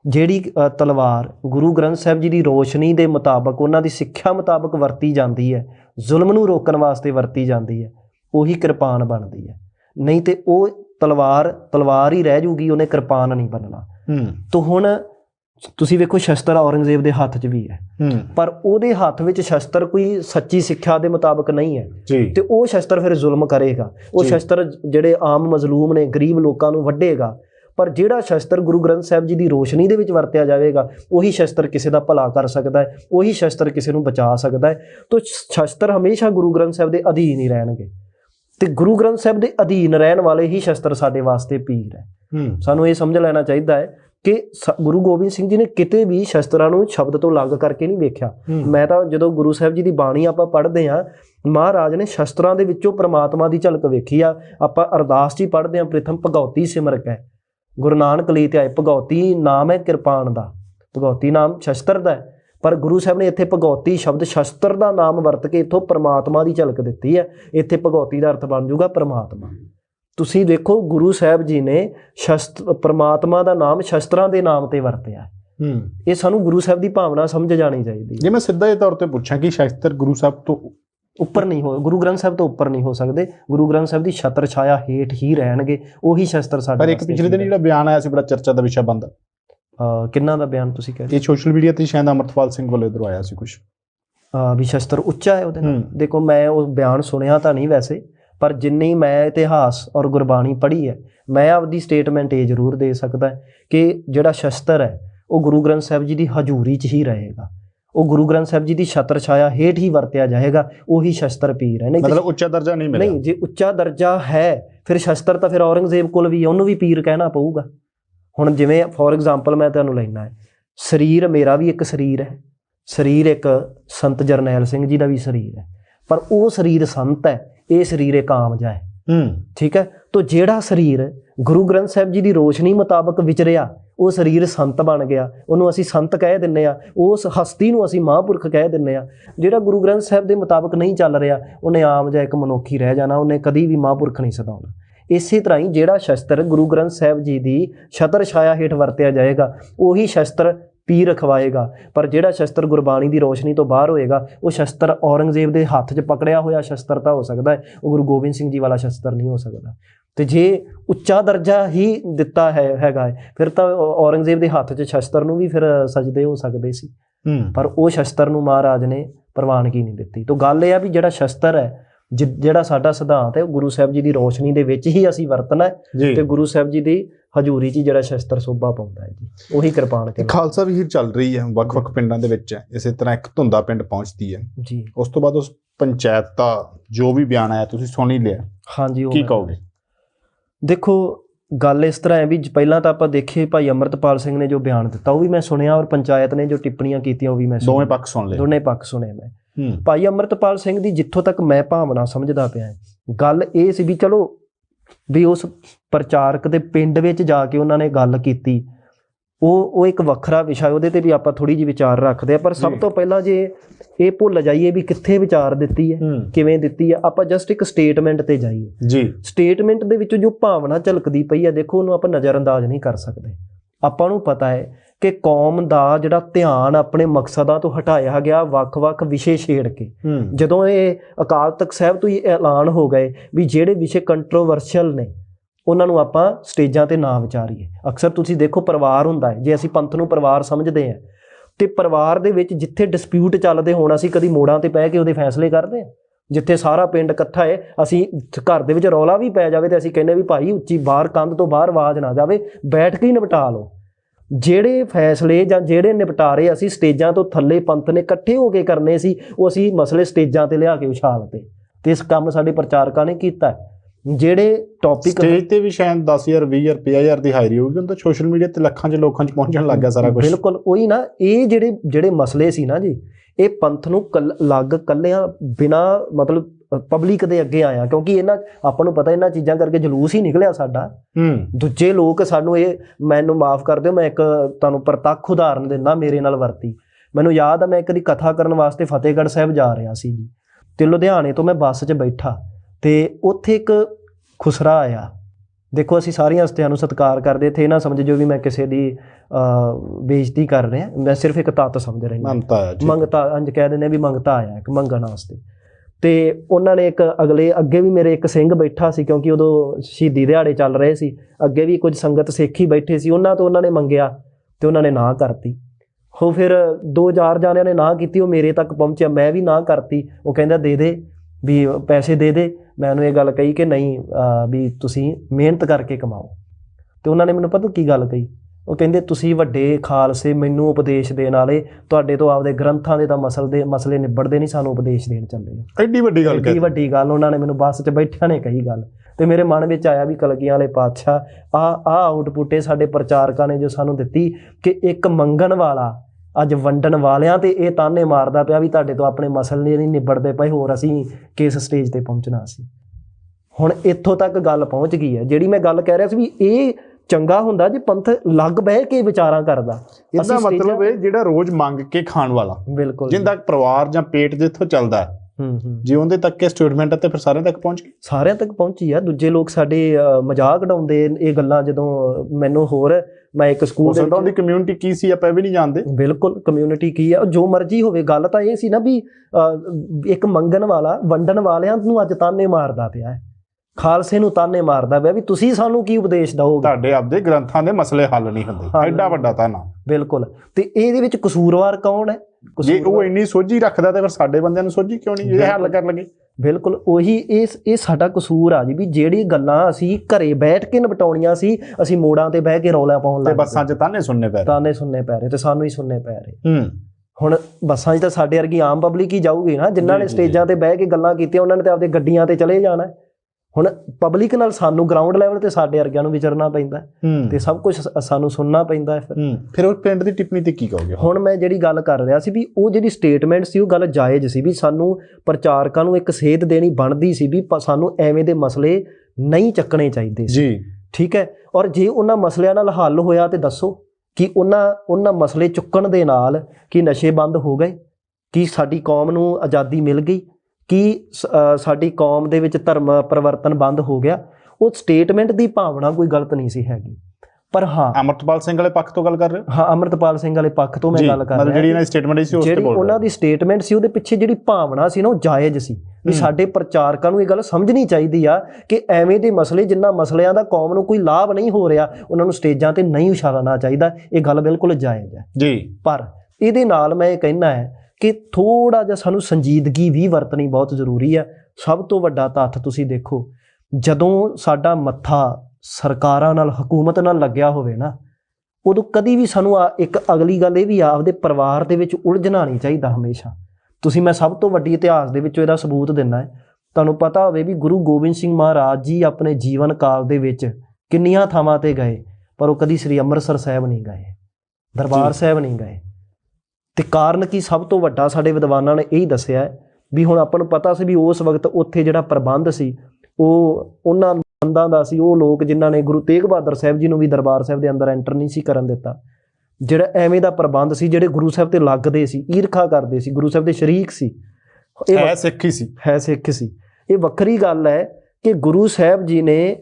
S2: ਜਿਹੜੀ ਤਲਵਾਰ ਗੁਰੂ ਗ੍ਰੰਥ ਸਾਹਿਬ ਜੀ ਦੀ ਰੋਸ਼ਨੀ ਦੇ ਮੁਤਾਬਕ ਉਹਨਾਂ ਦੀ ਸਿੱਖਿਆ ਮੁਤਾਬਕ ਵਰਤੀ ਜਾਂਦੀ ਹੈ ਜ਼ੁਲਮ ਨੂੰ ਰੋਕਣ ਵਾਸਤੇ ਵਰਤੀ ਜਾਂਦੀ ਹੈ ਉਹੀ ਕਿਰਪਾਨ ਬਣਦੀ ਹੈ। ਨਹੀਂ ਤੇ ਉਹ ਤਲਵਾਰ ਤਲਵਾਰ ਹੀ ਰਹਿ ਜੂਗੀ ਉਹਨੇ ਕਿਰਪਾਨ ਨਹੀਂ ਬਣਨਾ
S1: ਹੂੰ।
S2: ਤੋ ਹੁਣ ਤੁਸੀਂ ਵੇਖੋ ਸ਼ਸਤਰ ਔਰੰਗਜ਼ੇਬ ਦੇ ਹੱਥ 'ਚ ਵੀ ਹੈ। ਪਰ ਉਹਦੇ ਹੱਥ ਵਿੱਚ ਸ਼ਸਤਰ ਕੋਈ ਸੱਚੀ ਸਿੱਖਿਆ ਦੇ ਮੁਤਾਬਕ ਨਹੀਂ ਹੈ। ਤੇ ਉਹ ਸ਼ਸਤਰ ਫਿਰ ਜ਼ੁਲਮ ਕਰੇਗਾ। ਉਹ। ਸ਼ਸਤਰ ਜਿਹੜੇ ਆਮ ਮਜ਼ਲੂਮ ਨੇ ਗਰੀਬ ਲੋਕਾਂ ਨੂੰ ਵੱਢੇਗਾ। ਪਰ ਜਿਹੜਾ ਸ਼ਸਤਰ ਗੁਰੂ ਗ੍ਰੰਥ ਸਾਹਿਬ ਜੀ ਦੀ ਰੋਸ਼ਨੀ ਦੇ ਵਿੱਚ ਵਰਤਿਆ ਜਾਵੇਗਾ ਉਹੀ ਸ਼ਸਤਰ ਕਿਸੇ ਦਾ ਭਲਾ ਕਰ ਸਕਦਾ ਹੈ ਉਹੀ ਸ਼ਸਤਰ ਕਿਸੇ ਨੂੰ ਬਚਾ ਸਕਦਾ ਹੈ। ਤੋਂ ਸ਼ਸਤਰ ਹਮੇਸ਼ਾ ਗੁਰੂ ਗ੍ਰੰਥ ਸਾਹਿਬ ਦੇ ਅਧੀਨ ਹੀ ਰਹਿਣਗੇ। ਤੇ ਗੁਰੂ ਗ੍ਰੰਥ ਸਾਹਿਬ ਦੇ ਅਧੀਨ ਰਹਿਣ ਵਾਲੇ ਹੀ ਸ਼ਸਤਰ ਸਾਡੇ ਵਾਸਤੇ ਪੀਰ ਹੂੰ। ਸਾਨੂੰ ਇਹ ਸਮਝ ਲੈਣਾ ਚਾਹੀਦਾ ਹੈ ਕਿ ਗੁਰੂ ਗੋਬਿੰਦ ਸਿੰਘ ਜੀ ਨੇ ਕਿਤੇ ਵੀ ਸ਼ਸਤਰਾਂ ਨੂੰ ਸ਼ਬਦ ਤੋਂ ਅਲੱਗ ਕਰਕੇ ਨਹੀਂ ਵੇਖਿਆ। ਮੈਂ ਤਾਂ ਜਦੋਂ ਗੁਰੂ ਸਾਹਿਬ ਜੀ ਦੀ ਬਾਣੀ ਆਪਾਂ ਪੜ੍ਹਦੇ ਹਾਂ ਮਹਾਰਾਜ ਨੇ ਸ਼ਸਤਰਾਂ ਦੇ ਵਿੱਚੋਂ ਪ੍ਰਮਾਤਮਾ ਦੀ ਝਲਕ ਵੇਖੀ ਆ। ਆਪਾਂ ਅਰਦਾਸ ਹੀ ਪੜ੍ਹਦੇ ਆ ਪ੍ਰਥਮ ਭਗਉਤੀ ਸਿਮਰਕ ਹੈ। ਗੁਰੂ ਨਾਨਕ ਲਈ ਤੇ ਆਏ ਭਗਉਤੀ ਨਾਮ ਹੈ ਕਿਰਪਾਨ ਦਾ। ਭਗਉਤੀ ਨਾਮ ਸ਼ਸਤਰ ਦਾ ਹੈ। ਪਰ ਗੁਰੂ ਸਾਹਿਬ ਨੇ ਇੱਥੇ ਭਗਉਤੀ ਸ਼ਬਦ ਸ਼ਸਤਰ ਦਾ ਨਾਮ ਵਰਤ ਕੇ ਇੱਥੋਂ ਪ੍ਰਮਾਤਮਾ ਦੀ ਝਲਕ ਦਿੱਤੀ ਹੈ। ਇੱਥੇ ਭਗਉਤੀ ਦਾ ਅਰਥ ਬਣ ਜਾਊਗਾ ਪ੍ਰਮਾਤਮਾ। ਤੁਸੀਂ ਦੇਖੋ ਗੁਰੂ ਸਾਹਿਬ ਜੀ ਨੇ ਸ਼ਸਤਰ ਪ੍ਰਮਾਤਮਾ ਦਾ ਨਾਮ ਸ਼ਸਤਰਾਂ ਦੇ ਨਾਮ ਤੇ ਵਰਤਿਆ। ਹੈ। ਇਹ ਸਾਨੂੰ ਗੁਰੂ ਸਾਹਿਬ ਦੀ ਭਾਵਨਾ ਸਮਝ ਜਾਣੀ ਚਾਹੀਦੀ
S1: ਜੇ ਮੈਂ ਸਿੱਧਾ ਇਹ ਤੌਰ ਤੇ ਪੁੱਛਾਂ ਕਿ ਸ਼ਸਤਰ ਗੁਰੂ ਸਾਹਿਬ ਤੋਂ
S2: ਉੱਪਰ ਨਹੀਂ ਹੋ ਗੁਰੂ ਗ੍ਰੰਥ ਸਾਹਿਬ ਤੋਂ ਉੱਪਰ ਨਹੀਂ ਹੋ ਸਕਦੇ। ਗੁਰੂ ਗ੍ਰੰਥ ਸਾਹਿਬ ਦੀ ਛਤਰ ਛਾਇਆ ਹੇਠ ਹੀ ਰਹਿਣਗੇ ਉਹੀ ਸ਼ਸਤਰ ਸਾਡੇ
S1: ਪਰ ਇੱਕ ਪਿਛਲੇ ਦਿਨ ਜਿਹੜਾ ਬਿਆਨ ਆਇਆ ਸੀ ਬੜਾ ਚਰਚਾ ਦਾ ਵਿਸ਼ਾ ਬੰਦਾ।
S2: ਕਿੰਨਾ ਦਾ ਬਿਆਨ ਤੁਸੀਂ ਕਹਿ ਰਹੇ
S1: ਇਹ ਸੋਸ਼ਲ ਮੀਡੀਆ ਤੇ ਸ਼ਾਇਦ ਅਮਰਤਪਾਲ ਸਿੰਘ ਵੱਲੋਂ ਇਧਰੋਂ ਆਇਆ ਸੀ ਕੁਝ
S2: ਵੀ ਸ਼ਸਤਰ ਉੱਚਾ ਹੈ ਉਹਦੇ ਨਾਲ। ਦੇਖੋ ਮੈਂ ਉਹ ਬਿਆਨ ਸੁਣਿਆ ਤਾਂ ਨਹੀਂ ਵੈਸੇ। ਪਰ ਜਿੰਨੀ ਮੈਂ ਇਤਿਹਾਸ ਔਰ ਗੁਰਬਾਣੀ ਪੜ੍ਹੀ ਹੈ ਮੈਂ ਆਪਦੀ ਸਟੇਟਮੈਂਟ ਇਹ ਜ਼ਰੂਰ ਦੇ ਸਕਦਾ ਕਿ ਜਿਹੜਾ ਸ਼ਸਤਰ ਹੈ ਉਹ ਗੁਰੂ ਗ੍ਰੰਥ ਸਾਹਿਬ ਜੀ ਦੀ ਹਜ਼ੂਰੀ 'ਚ ਹੀ ਰਹੇਗਾ। ਉਹ ਗੁਰੂ ਗ੍ਰੰਥ ਸਾਹਿਬ ਜੀ ਦੀ ਛਤਰ ਛਾਇਆ ਹੇਠ ਹੀ ਵਰਤਿਆ ਜਾਏਗਾ ਉਹੀ ਸ਼ਸਤਰ ਪੀਰ ਹੈ। ਨਹੀਂ
S1: ਮਤਲਬ ਉੱਚਾ ਦਰਜਾ ਨਹੀਂ ਮਿਲਿਆ।
S2: ਨਹੀਂ ਜੇ ਉੱਚਾ ਦਰਜਾ ਹੈ ਫਿਰ ਸ਼ਸਤਰ ਤਾਂ ਫਿਰ ਔਰੰਗਜ਼ੇਬ ਕੋਲ ਵੀ ਉਹਨੂੰ ਵੀ ਪੀਰ ਕਹਿਣਾ ਪਊਗਾ। ਹੁਣ ਜਿਵੇਂ ਫੋਰ ਐਗਜ਼ਾਮਪਲ ਮੈਂ ਤੁਹਾਨੂੰ ਲੈਣਾ ਹੈ ਸਰੀਰ ਮੇਰਾ ਵੀ ਇੱਕ ਸਰੀਰ ਹੈ। ਸਰੀਰ ਇੱਕ ਸੰਤ ਜਰਨੈਲ ਸਿੰਘ ਜੀ ਦਾ ਵੀ ਸਰੀਰ ਹੈ। ਪਰ ਉਹ ਸਰੀਰ ਸੰਤ ਹੈ ਇਹ ਸਰੀਰ ਆਮ ਜਿਹਾ ਹੈ।
S1: ਹੂੰ।
S2: ਠੀਕ ਹੈ? ਤਾਂ ਜਿਹੜਾ ਸਰੀਰ ਗੁਰੂ ਗ੍ਰੰਥ ਸਾਹਿਬ ਜੀ ਦੀ ਰੋਸ਼ਨੀ ਮੁਤਾਬਕ ਵਿਚਰਿਆ ਉਹ ਸਰੀਰ ਸੰਤ ਬਣ ਗਿਆ। ਉਹਨੂੰ ਅਸੀਂ ਸੰਤ ਕਹਿ ਦਿੰਨੇ ਆ। ਉਸ ਹਸਤੀ ਨੂੰ ਅਸੀਂ ਮਹਾਂਪੁਰਖ ਕਹਿ ਦਿੰਨੇ ਆ। ਜਿਹੜਾ ਗੁਰੂ ਗ੍ਰੰਥ ਸਾਹਿਬ ਦੇ ਮੁਤਾਬਕ ਨਹੀਂ ਚੱਲ ਰਿਹਾ ਉਹਨੇ ਆਮ ਜਿਹਾ ਇੱਕ ਮਨੁੱਖੀ ਰਹਿ ਜਾਣਾ। ਉਹਨੇ ਕਦੀ ਵੀ ਮਹਾਂਪੁਰਖ ਨਹੀਂ ਸਦਾਉਣਾ। ਇਸੇ ਤਰ੍ਹਾਂ ਹੀ ਜਿਹੜਾ ਸ਼ਸਤਰ ਗੁਰੂ ਗ੍ਰੰਥ ਸਾਹਿਬ ਜੀ ਦੀ ਛਤਰ ਛਾਇਆ ਹੇਠ ਵਰਤਿਆ ਜਾਏਗਾ ਉਹੀ ਸ਼ਸਤਰ ਪੀ ਰਖਵਾਏਗਾ ਪਰ ਜਿਹੜਾ ਸ਼ਸਤਰ ਗੁਰਬਾਣੀ ਦੀ ਰੋਸ਼ਨੀ ਤੋਂ ਬਾਹਰ ਹੋਏਗਾ ਉਹ ਸ਼ਸਤਰ ਔਰੰਗਜ਼ੇਬ ਦੇ ਹੱਥ 'ਚ ਪਕੜਿਆ ਹੋਇਆ ਸ਼ਸਤਰ ਤਾਂ ਹੋ ਸਕਦਾ ਹੈ ਉਹ ਗੁਰੂ ਗੋਬਿੰਦ ਸਿੰਘ ਜੀ ਵਾਲਾ ਸ਼ਸਤਰ ਨਹੀਂ ਹੋ ਸਕਦਾ। ਤੇ ਜੇ ਉੱਚਾ ਦਰਜਾ ਹੀ ਦਿੱਤਾ ਹੈ ਹੈਗਾ ਹੈ, ਫਿਰ ਤਾਂ ਔਰੰਗਜ਼ੇਬ ਦੇ ਹੱਥ 'ਚ ਸ਼ਸਤਰ ਨੂੰ ਵੀ ਫਿਰ ਸਜਦੇ ਹੋ ਸਕਦੇ ਸੀ। ਪਰ ਉਹ ਸ਼ਸਤਰ ਨੂੰ ਮਹਾਰਾਜ ਨੇ ਪ੍ਰਵਾਨਗੀ ਨਹੀਂ ਦਿੱਤੀ। ਤੋਂ ਗੱਲ ਇਹ ਆ ਵੀ ਜਿਹੜਾ ਸ਼ਸਤਰ ਹੈ ਜਿਹੜਾ ਸਾਡਾ ਸਿਧਾਂਤ ਹੈ ਉਹ ਗੁਰੂ ਸਾਹਿਬ ਜੀ ਦੀ ਰੋਸ਼ਨੀ ਦੇ ਵਿੱਚ ਹੀ ਅਸੀਂ ਵਰਤਣਾ ਤੇ ਗੁਰੂ ਸਾਹਿਬ ਜੀ ਦੀ ਹਜ਼ੂਰੀ 'ਚ ਹੀ ਜਿਹੜਾ ਸ਼ਸਤਰ ਸੋਭਾ ਪਾਉਂਦਾ ਹੈ ਜੀ ਉਹੀ ਕਿਰਪਾਨ ਕੇ
S1: ਖਾਲਸਾ ਵੀਰ ਚੱਲ ਰਹੀ ਹੈ ਵੱਖ-ਵੱਖ ਪਿੰਡਾਂ ਦੇ ਵਿੱਚ ਇਸੇ ਤਰ੍ਹਾਂ ਇੱਕ ਧੁੰਦਾ ਪਿੰਡ ਪਹੁੰਚਦੀ ਹੈ।
S2: ਜੀ।
S1: ਉਸ ਤੋਂ ਬਾਅਦ ਉਸ ਪੰਚਾਇਤ ਦਾ ਜੋ ਵੀ ਬਿਆਨ ਆਇਆ ਤੁਸੀਂ ਸੁਣ ਹੀ ਲਿਆ।
S2: ਹਾਂਜੀ ਉਹ
S1: ਕੀ ਕਹੋਗੇ?
S2: ਦੇਖੋ ਗੱਲ ਇਸ ਤਰ੍ਹਾਂ ਹੈ ਵੀ ਪਹਿਲਾਂ ਤਾਂ ਆਪਾਂ ਦੇਖੀਏ ਭਾਈ ਅਮਰਤਪਾਲ ਸਿੰਘ ਨੇ ਜੋ ਬਿਆਨ ਦਿੱਤਾ ਉਹ ਵੀ ਮੈਂ ਸੁਣਿਆ ਔਰ ਪੰਚਾਇਤ ਨੇ ਜੋ ਟਿੱਪਣੀਆਂ ਕੀਤੀਆਂ ਉਹ ਵੀ ਮੈਂ
S1: ਦੋਵੇਂ। ਪੱਖ ਸੁਣ ਲਏ।
S2: ਦੋਨੇ ਪੱਖ ਸੁਣੇ ਮੈਂ।
S1: ਹੂੰ।
S2: ਭਾਈ ਅਮਰਤਪਾਲ ਸਿੰਘ ਦੀ ਜਿੱਥੋਂ ਤੱਕ ਮੈਂ ਭਾਵਨਾ ਸਮਝਦਾ ਪਿਆ ਹਾਂ, ਗੱਲ ਇਹ ਸੀ ਵੀ ਚਲੋ ਵੀ ਉਸ ਪ੍ਰਚਾਰਕ ਦੇ ਪਿੰਡ ਵਿੱਚ ਜਾ ਕੇ ਉਹਨਾਂ ਨੇ ਗੱਲ ਕੀਤੀ। ਉਹ ਉਹ ਇੱਕ ਵੱਖਰਾ ਵਿਸ਼ਾ ਉਹਦੇ ਤੇ ਵੀ ਆਪਾਂ ਥੋੜੀ ਜਿਹੀ ਵਿਚਾਰ ਰੱਖਦੇ ਆ ਪਰ ਸਭ। ਤੋਂ ਪਹਿਲਾਂ ਜੇ ਇਹ ਭੁੱਲ ਜਾਈਏ ਵੀ ਕਿੱਥੇ ਵਿਚਾਰ ਦਿੱਤੀ ਹੈ
S1: ਹੂੰ।
S2: ਕਿਵੇਂ ਦਿੱਤੀ ਹੈ ਆਪਾਂ ਜਸਟ ਇੱਕ ਸਟੇਟਮੈਂਟ ਤੇ ਜਾਈਏ।
S1: ਜੀ।
S2: ਸਟੇਟਮੈਂਟ ਦੇ ਵਿੱਚੋਂ ਜੋ ਭਾਵਨਾ ਝਲਕਦੀ ਪਈ ਹੈ ਦੇਖੋ ਉਹਨੂੰ ਆਪਾਂ ਨਜ਼ਰਅੰਦਾਜ਼ ਨਹੀਂ ਕਰ ਸਕਦੇ। ਆਪਾਂ ਨੂੰ ਪਤਾ ਹੈ ਕਿ ਕੌਮ ਦਾ ਜਿਹੜਾ ਧਿਆਨ ਆਪਣੇ ਮਕਸਦਾਂ ਤੋਂ ਹਟਾਇਆ ਗਿਆ ਵੱਖ-ਵੱਖ ਵਿਸ਼ੇ ਛੇੜ ਕੇ। ਜਦੋਂ ਇਹ ਅਕਾਲ ਤਖਤ ਸਾਹਿਬ ਤੋਂ ਹੀ ਐਲਾਨ ਹੋ ਗਏ ਵੀ ਜਿਹੜੇ ਵਿਸ਼ੇ ਕੰਟਰੋਵਰਸ਼ੀਅਲ ਨੇ ਉਹਨਾਂ ਨੂੰ ਆਪਾਂ ਸਟੇਜਾਂ ਤੇ ਨਾ ਵਿਚਾਰੀਏ। ਅਕਸਰ ਤੁਸੀਂ ਦੇਖੋ ਪਰਿਵਾਰ ਹੁੰਦਾ ਹੈ ਜੇ ਅਸੀਂ ਪੰਥ ਨੂੰ ਪਰਿਵਾਰ ਸਮਝਦੇ ਹਾਂ ਤੇ ਪਰਿਵਾਰ ਦੇ ਵਿੱਚ ਜਿੱਥੇ ਡਿਸਪਿਊਟ ਚੱਲਦੇ ਹੋਣ ਅਸੀਂ ਕਦੀ ਮੋੜਾਂ ਤੇ ਬਹਿ ਕੇ ਉਹਦੇ ਫੈਸਲੇ ਕਰਦੇ ਹਾਂ। ਜਿੱਥੇ ਸਾਰਾ ਪਿੰਡ ਇਕੱਠਾ ਹੈ ਅਸੀਂ ਘਰ ਦੇ ਵਿੱਚ ਰੌਲਾ ਵੀ ਪੈ ਜਾਵੇ ਤੇ ਅਸੀਂ ਕਹਿੰਦੇ ਵੀ ਭਾਈ ਉੱਚੀ ਬਾਹਰ ਕੰਧ ਤੋਂ ਬਾਹਰ ਆਵਾਜ਼ ਨਾ ਜਾਵੇ ਬੈਠ ਕੇ ਹੀ ਨਿਪਟਾ ਲਓ। ਜਿਹੜੇ ਫੈਸਲੇ ਜਾਂ ਜਿਹੜੇ ਨਿਪਟਾਰੇ ਅਸੀਂ ਸਟੇਜਾਂ ਤੋਂ ਥੱਲੇ ਪੰਥ ਨੇ ਇਕੱਠੇ ਹੋ ਕੇ ਕਰਨੇ ਸੀ ਉਹ ਅਸੀਂ ਮਸਲੇ ਸਟੇਜਾਂ ਤੇ ਲਿਆ ਕੇ ਉਛਾਲਤੇ ਤੇ ਇਸ ਕੰਮ ਸਾਡੇ ਪ੍ਰਚਾਰਕਾਂ ਨੇ ਕੀਤਾ। ਜਿਹੜੇ ਟੌਪਿਕ
S1: ਸਟੇਜ ਤੇ ਵੀ ਸ਼ਾਇਦ 10000 20000 50000 ਦੀ ਹਾਜ਼ਰੀ ਹੋਊਗੀ ਹੁਣ ਤਾਂ ਸੋਸ਼ਲ ਮੀਡੀਆ ਤੇ ਲੱਖਾਂ 'ਚ ਲੋਕਾਂ 'ਚ ਪਹੁੰਚਣ ਲੱਗ ਗਿਆ ਸਾਰਾ ਕੁਝ
S2: ਬਿਲਕੁਲ ਉਹੀ ਨਾ ਇਹ ਜਿਹੜੇ ਜਿਹੜੇ ਮਸਲੇ ਸੀ ਨਾ ਜੀ ਇਹ ਪੰਥ ਨੂੰ ਅਲੱਗ ਕੱਲਿਆਂ ਬਿਨਾ ਮਤਲਬ ਪਬਲਿਕ ਦੇ ਅੱਗੇ ਆਇਆ ਕਿਉਂਕਿ ਇਹਨਾਂ ਆਪਾਂ ਨੂੰ ਪਤਾ ਇਹਨਾਂ ਚੀਜ਼ਾਂ ਕਰਕੇ ਜਲੂਸ ਹੀ ਨਿਕਲਿਆ ਸਾਡਾ।
S1: ਹੂੰ।
S2: ਦੂਜੇ ਲੋਕ ਸਾਨੂੰ ਇਹ ਮੈਨੂੰ ਮਾਫ ਕਰ ਦਿਓ ਮੈਂ ਇੱਕ ਤੁਹਾਨੂੰ ਪ੍ਰਤੱਖ ਉਦਾਹਰਨ ਦਿੰਦਾ ਮੇਰੇ ਨਾਲ ਵਰਤੀ। ਮੈਨੂੰ ਯਾਦ ਆ ਮੈਂ ਇੱਕ ਦੀ ਕਥਾ ਕਰਨ ਵਾਸਤੇ ਫਤਿਹਗੜ੍ਹ ਸਾਹਿਬ ਜਾ ਰਿਹਾ ਸੀ ਜੀ। ਤੇ ਲੁਧਿਆਣੇ ਤੋਂ ਮੈਂ ਬੱਸ 'ਚ ਬੈਠਾ ਤੇ ਉੱਥੇ ਇੱਕ ਖੁਸਰਾ ਆਇਆ। ਦੇਖੋ ਅਸੀਂ ਸਾਰੀਆਂ ਹਸਤੀਆਂ ਨੂੰ ਸਤਿਕਾਰ ਕਰਦੇ ਇੱਥੇ ਇਹ ਨਾ ਸਮਝੋ ਵੀ ਮੈਂ ਕਿਸੇ ਦੀ ਬੇਇੱਜ਼ਤੀ ਕਰ ਰਿਹਾ। ਮੈਂ ਸਿਰਫ ਇੱਕ ਤੱਤ ਸਮਝ ਰਿਹਾ।
S1: ਜੀ।
S2: ਮੰਗਤਾ ਅੰਜ ਕਹਿ ਦਿੰਦੇ ਵੀ ਮੰਗਤਾ ਆਇਆ ਇੱਕ ਮੰਗਣ ਵਾਸਤੇ। ਤੇ ਉਹਨਾਂ ਨੇ ਇੱਕ ਅਗਲੇ, ਅੱਗੇ ਵੀ ਮੇਰੇ ਇੱਕ ਸਿੰਘ ਬੈਠਾ ਸੀ ਕਿਉਂਕਿ ਉਦੋਂ ਸ਼ਹੀਦੀ ਦਿਹਾੜੇ ਚੱਲ ਰਹੇ ਸੀ। ਅੱਗੇ ਵੀ ਕੁਝ ਸੰਗਤ ਸੇਖੀ ਬੈਠੇ ਸੀ, ਉਹਨਾਂ ਤੋਂ ਉਹਨਾਂ ਨੇ ਮੰਗਿਆ ਤੇ ਉਹਨਾਂ ਨੇ ਨਾ ਕਰਤੀ। ਉਹ ਫਿਰ ਦੋ ਚਾਰ ਜਾਣਿਆਂ ਨੇ ਨਾ ਕੀਤੀ, ਉਹ ਮੇਰੇ ਤੱਕ ਪਹੁੰਚਿਆ, ਮੈਂ ਵੀ ਨਾ ਕਰਤੀ। ਉਹ ਕਹਿੰਦਾ, ਦੇ ਦੇ ਵੀ ਪੈਸੇ ਦੇ ਦੇ, ਮੈਂ ਉਹਨੂੰ ਇਹ ਗੱਲ ਕਹੀ ਕਿ ਨਹੀਂ ਵੀ ਤੁਸੀਂ ਮਿਹਨਤ ਕਰਕੇ ਕਮਾਓ। ਤੇ ਉਹਨਾਂ ਨੇ ਮੈਨੂੰ ਪਤਾ ਕੀ ਗੱਲ ਕਹੀ? ਉਹ ਕਹਿੰਦੇ ਤੁਸੀਂ ਵੱਡੇ ਖਾਲਸੇ ਮੈਨੂੰ ਉਪਦੇਸ਼ ਦੇਣ ਵਾਲੇ ਤੁਹਾਡੇ ਤੋਂ ਆਪਦੇ ਗ੍ਰੰਥਾਂ ਦੇ ਤਾਂ ਮਸਲ ਦੇ ਮਸਲੇ ਨਿਬੜਦੇ ਨਹੀਂ ਸਾਨੂੰ ਉਪਦੇਸ਼ ਦੇਣ ਚੱਲੇ ਹੋ।
S1: ਐਡੀ ਵੱਡੀ ਗੱਲ
S2: ਐਡੀ ਵੱਡੀ ਗੱਲ ਉਹਨਾਂ ਨੇ ਮੈਨੂੰ ਬੱਸ 'ਚ ਬੈਠਿਆਂ ਨੇ ਕਹੀ ਗੱਲ। ਤੇ ਮੇਰੇ ਮਨ ਵਿੱਚ ਆਇਆ ਵੀ ਕਲਗੀਆਂ ਵਾਲੇ ਪਾਤਸ਼ਾਹ ਆ ਆ ਆਊਟਪੁੱਟ ਇਹ ਸਾਡੇ ਪ੍ਰਚਾਰਕਾਂ ਨੇ ਜੋ ਸਾਨੂੰ ਦਿੱਤੀ ਕਿ ਇੱਕ ਮੰਗਣ ਵਾਲਾ ਅੱਜ ਵੰਡਣ ਵਾਲਿਆਂ ਤੇ ਇਹ ਤਾਨੇ ਮਾਰਦਾ ਪਿਆ ਵੀ ਤੁਹਾਡੇ ਤੋਂ ਆਪਣੇ ਮਸਲੇ ਨਹੀਂ ਨਿਬੜਦੇ ਪਏ ਹੋਰ ਅਸੀਂ ਕਿਸ ਸਟੇਜ ਤੇ ਪਹੁੰਚਣਾ ਸੀ? ਹੁਣ ਇੱਥੋਂ ਤੱਕ ਗੱਲ ਪਹੁੰਚ ਗਈ ਹੈ। ਜਿਹੜੀ ਮੈਂ ਗੱਲ ਕਹਿ ਰਿਹਾ ਸੀ ਵੀ ਇਹ ਚੰਗਾ ਹੁੰਦਾ ਜੇ ਪੰਥ ਲੱਗ ਬਹਿ ਕੇ ਵਿਚਾਰਾਂ ਕਰਦਾ।
S1: ਇਹਦਾ ਮਤਲਬ ਹੈ ਜਿਹੜਾ ਰੋਜ਼ ਮੰਗ ਕੇ ਖਾਣ ਵਾਲਾ
S2: ਬਿਲਕੁਲ।
S1: ਜਿੰਦਾ ਪਰਿਵਾਰ ਜਾਂ ਪੇਟ ਜਿੱਥੋਂ ਚੱਲਦਾ ਹੈ, ਜੇ ਉਹਦੇ ਤੱਕ ਇਹ ਸਟੇਟਮੈਂਟ ਤੇ ਫਿਰ ਸਾਰਿਆਂ ਤੱਕ ਪਹੁੰਚ ਗਈ?
S2: ਸਾਰਿਆਂ ਤੱਕ ਪਹੁੰਚੀ ਆ। ਦੂਜੇ ਲੋਕ ਸਾਡੇ ਮਜ਼ਾਕ ਉਡਾਉਂਦੇ ਇਹ ਗੱਲਾਂ ਜਦੋਂ ਮੈਨੂੰ ਹੋਰ ਮੈਂ ਇੱਕ ਸਕੂਲ ਦੇ
S1: ਉਹਦੀ ਕਮਿਊਨਿਟੀ ਕੀ ਸੀ ਆਪਾਂ ਵੀ ਨਹੀਂ ਜਾਣਦੇ।
S2: ਬਿਲਕੁਲ ਕਮਿਊਨਿਟੀ ਕੀ ਆ। ਜੋ ਮਰਜ਼ੀ ਹੋਵੇ ਗੱਲ ਤਾਂ ਇਹ ਸੀ ਨਾ ਵੀ ਇੱਕ ਮੰਗਣ ਵਾਲਾ ਵੰਡਣ ਵਾਲਿਆਂ ਨੂੰ ਅੱਜ ਤਾਨੇ ਮਾਰਦਾ ਪਿਆ ਹੈ। ਖਾਲਸੇ ਨੂੰ ਤਾਨੇ ਮਾਰਦਾ ਪਿਆ ਵੀ ਤੁਸੀਂ ਸਾਨੂੰ ਕੀ ਉਪਦੇਸ਼ ਦਿਓਗੇ?
S1: ਤੁਹਾਡੇ ਆਪਦੇ ਗ੍ਰੰਥਾਂ ਦੇ ਮਸਲੇ ਹੱਲ ਨਹੀਂ ਹੁੰਦੇ। ਐਡਾ। ਵੱਡਾ ਤਾਨਾ।
S2: ਬਿਲਕੁਲ। ਤੇ ਇਹਦੇ ਵਿੱਚ ਕਸੂਰਵਾਰ ਕੌਣ ਹੈ?
S1: ਜੇ ਉਹ ਇੰਨੀ ਸੋਝੀ ਰੱਖਦਾ ਤੇ ਫਿਰ ਸਾਡੇ ਬੰਦਿਆਂ ਨੂੰ ਸੋਝੀ ਕਿਉਂ ਨਹੀਂ? ਇਹ ਹੱਲ ਕਰਨ ਲੱਗੇ।
S2: ਬਿਲਕੁਲ। ਉਹੀ ਇਹ ਇਹ ਸਾਡਾ ਕਸੂਰ ਆ ਜੀ ਵੀ ਜਿਹੜੀ ਗੱਲਾਂ ਅਸੀਂ ਘਰੇ ਬੈਠ ਕੇ ਨਿਪਟਾਉਣੀਆਂ ਸੀ ਅਸੀਂ ਮੋੜਾਂ ਤੇ ਬਹਿ ਕੇ ਰੌਲਾ ਪਾਉਣ
S1: ਤੇ
S2: ਲੱਗ
S1: ਬੱਸਾਂ 'ਚ ਤਾਨੇ ਸੁਣਨੇ ਪੈ ਰਹੇ।
S2: ਤਾਨੇ ਸੁਣਨੇ ਪੈ ਰਹੇ ਤੇ ਸਾਨੂੰ ਹੀ ਸੁਣਨੇ ਪੈ ਰਹੇ।
S1: ਹੂੰ।
S2: ਹੁਣ ਬੱਸਾਂ 'ਚ ਤਾਂ ਸਾਡੇ ਵਰਗੀ ਆਮ ਪਬਲਿਕ ਹੀ ਜਾਊਗੀ ਨਾ ਜਿਨ੍ਹਾਂ ਨੇ ਸਟੇਜਾਂ ਤੇ ਬਹਿ ਕੇ ਗੱਲਾਂ ਕੀਤੀਆਂ ਉਹਨਾਂ ਨੇ ਤਾਂ ਆਪਦੇ ਗੱਡੀਆਂ ਤੇ ਚਲੇ ਜਾਣਾ। ਹੈ। ਹੁਣ ਪਬਲਿਕ ਨਾਲ ਸਾਨੂੰ ਗਰਾਊਂਡ ਲੈਵਲ ਤੇ ਸਾਡੇ ਵਰਗਿਆਂ ਨੂੰ ਵਿਚਰਨਾ ਪੈਂਦਾ ਤੇ ਸਭ ਕੁਝ ਸਾਨੂੰ ਸੁਣਨਾ ਪੈਂਦਾ ਹੈ ਫਿਰ।
S1: ਫਿਰ ਉਹ ਪਿੰਡ ਦੀ ਟਿੱਪਣੀ ਤੇ ਕੀ ਕਹੋਗੇ?
S2: ਹੁਣ ਮੈਂ ਜਿਹੜੀ ਗੱਲ ਕਰ ਰਿਹਾ ਸੀ ਵੀ ਉਹ ਜਿਹੜੀ ਸਟੇਟਮੈਂਟ ਸੀ ਉਹ ਗੱਲ ਜਾਇਜ਼ ਸੀ ਵੀ ਸਾਨੂੰ ਪ੍ਰਚਾਰਕਾਂ ਨੂੰ ਇੱਕ ਸੇਧ ਦੇਣੀ ਬਣਦੀ ਸੀ ਵੀ ਸਾਨੂੰ ਐਵੇਂ ਦੇ ਮਸਲੇ ਨਹੀਂ ਚੱਕਣੇ ਚਾਹੀਦੇ
S1: ਜੀ।
S2: ਠੀਕ ਹੈ? ਔਰ ਜੇ ਉਹਨਾਂ ਮਸਲਿਆਂ ਨਾਲ ਹੱਲ ਹੋਇਆ ਤੇ ਦੱਸੋ ਕਿ ਉਹਨਾਂ ਉਹਨਾਂ ਮਸਲੇ ਚੁੱਕਣ ਦੇ ਨਾਲ ਕੀ ਨਸ਼ੇ ਬੰਦ ਹੋ ਗਏ? ਕੀ ਸਾਡੀ ਕੌਮ ਨੂੰ ਆਜ਼ਾਦੀ ਮਿਲ ਗਈ? ਕੀ ਸਾਡੀ ਕੌਮ ਦੇ ਵਿੱਚ ਧਰਮ ਪਰਿਵਰਤਨ ਬੰਦ ਹੋ ਗਿਆ ਉਹ ਸਟੇਟਮੈਂਟ ਦੀ ਭਾਵਨਾ ਕੋਈ ਗਲਤ ਨਹੀਂ ਸੀ ਹੈਗੀ। ਪਰ ਹਾਂ।
S1: ਅਮਰਤਪਾਲ ਸਿੰਘ ਵਾਲੇ ਪੱਖ ਤੋਂ ਗੱਲ ਕਰ ਰਹੇ ਹੋ?
S2: ਅਮਰਤਪਾਲ ਸਿੰਘ ਵਾਲੇ ਪੱਖ ਤੋਂ ਮੈਂ ਗੱਲ ਕਰ
S1: ਮਤਲਬ
S2: ਰਿਹਾ
S1: ਜਿਹੜੀ ਇਹਨਾਂ ਦੀ ਸਟੇਟਮੈਂਟ ਸੀ ਉਸ ਤੇ
S2: ਜਿਹੜੀ
S1: ਬੋਲ
S2: ਉਹਨਾਂ
S1: ਰਹੇ
S2: ਦੀ ਸਟੇਟਮੈਂਟ ਸੀ ਉਹਦੇ ਪਿੱਛੇ ਜਿਹੜੀ ਭਾਵਨਾ ਸੀ ਨਾ ਉਹ ਜਾਇਜ਼ ਸੀ। ਵੀ। ਸਾਡੇ ਪ੍ਰਚਾਰਕਾਂ ਨੂੰ ਇਹ ਗੱਲ ਸਮਝਣੀ ਚਾਹੀਦੀ ਆ ਕਿ ਐਵੇਂ ਦੇ ਮਸਲੇ ਜਿੰਨਾ ਮਸਲਿਆਂ ਦਾ ਕੌਮ ਨੂੰ ਕੋਈ ਲਾਭ ਨਹੀਂ ਹੋ ਰਿਹਾ ਉਹਨਾਂ ਨੂੰ ਸਟੇਜਾਂ ਤੇ ਨਹੀਂ ਉਛਾਲਣਾ ਚਾਹੀਦਾ। ਇਹ ਗੱਲ ਬਿਲਕੁਲ ਜਾਇਜ਼ ਹੈ।
S1: ਜੀ।
S2: ਪਰ ਇਹਦੇ ਨਾਲ ਮੈਂ ਇਹ ਕਹਿਣਾ ਹੈ ਕਿ ਥੋੜਾ ਜਿਹਾ ਸਾਨੂੰ ਸੰਜੀਦਗੀ ਵੀ ਵਰਤਣੀ ਬਹੁਤ ਜ਼ਰੂਰੀ ਹੈ। ਸਭ ਤੋਂ ਵੱਡਾ ਤੱਥ ਤੁਸੀਂ ਦੇਖੋ ਜਦੋਂ ਸਾਡਾ ਮੱਥਾ ਸਰਕਾਰਾਂ ਨਾਲ ਹਕੂਮਤ ਨਾਲ ਲੱਗਿਆ ਹੋਵੇ ਨਾ ਉਦੋਂ ਕਦੀ ਵੀ ਸਾਨੂੰ ਇੱਕ ਅਗਲੀ ਗੱਲ ਇਹ ਵੀ ਆ ਆਪਦੇ ਪਰਿਵਾਰ ਦੇ ਵਿੱਚ ਉਲਝਣਾ ਨਹੀਂ ਚਾਹੀਦਾ ਹਮੇਸ਼ਾ। ਤੁਸੀਂ ਮੈਂ ਸਭ ਤੋਂ ਵੱਡੀ ਇਤਿਹਾਸ ਦੇ ਵਿੱਚੋਂ ਇਹਦਾ ਸਬੂਤ ਦਿੰਨਾ ਹੈ। ਤੁਹਾਨੂੰ ਪਤਾ ਹੋਵੇ ਵੀ ਗੁਰੂ ਗੋਬਿੰਦ ਸਿੰਘ ਮਹਾਰਾਜ ਜੀ ਆਪਣੇ ਜੀਵਨ ਕਾਲ ਦੇ ਵਿੱਚ ਕਿੰਨੀਆਂ ਥਾਵਾਂ ਤੇ ਗਏ ਪਰ ਉਹ ਕਦੀ ਸ੍ਰੀ ਅੰਮ੍ਰਿਤਸਰ ਸਾਹਿਬ ਨਹੀਂ ਗਏ ਦਰਬਾਰ। ਸਾਹਿਬ ਨਹੀਂ ਗਏ। ਤੇ ਕਾਰਨ ਕੀ ਸਭ ਤੋਂ ਵੱਡਾ ਸਾਡੇ ਵਿਦਵਾਨਾਂ ਨੇ ਇਹੀ ਦੱਸਿਆ ਹੈ ਵੀ ਹੁਣ ਆਪਾਂ ਨੂੰ ਪਤਾ ਸੀ ਵੀ ਉਸ ਵਕਤ ਉੱਥੇ ਜਿਹੜਾ ਪ੍ਰਬੰਧ ਸੀ ਉਹ ਉਹਨਾਂ ਬੰਦਾਂ ਦਾ ਸੀ ਉਹ ਲੋਕ ਜਿਨ੍ਹਾਂ ਨੇ ਗੁਰੂ ਤੇਗ ਬਹਾਦਰ ਸਾਹਿਬ ਜੀ ਨੂੰ ਵੀ ਦਰਬਾਰ ਸਾਹਿਬ ਦੇ ਅੰਦਰ ਐਂਟਰ ਨਹੀਂ ਸੀ ਕਰਨ ਦਿੱਤਾ। ਜਿਹੜਾ ਐਵੇਂ ਦਾ ਪ੍ਰਬੰਧ ਸੀ ਜਿਹੜੇ ਗੁਰੂ ਸਾਹਿਬ ਤੇ ਲੱਗਦੇ ਸੀ ਈਰਖਾ ਕਰਦੇ ਸੀ ਗੁਰੂ ਸਾਹਿਬ ਦੇ ਸ਼ਰੀਕ ਸੀ ਇਹ
S1: ਹੈ ਸਿੱਖ ਹੀ ਸੀ।
S2: ਹੈ ਸਿੱਖ ਸੀ। ਇਹ ਵੱਖਰੀ ਗੱਲ ਹੈ ਕਿ ਗੁਰੂ ਸਾਹਿਬ ਜੀ ਨੇ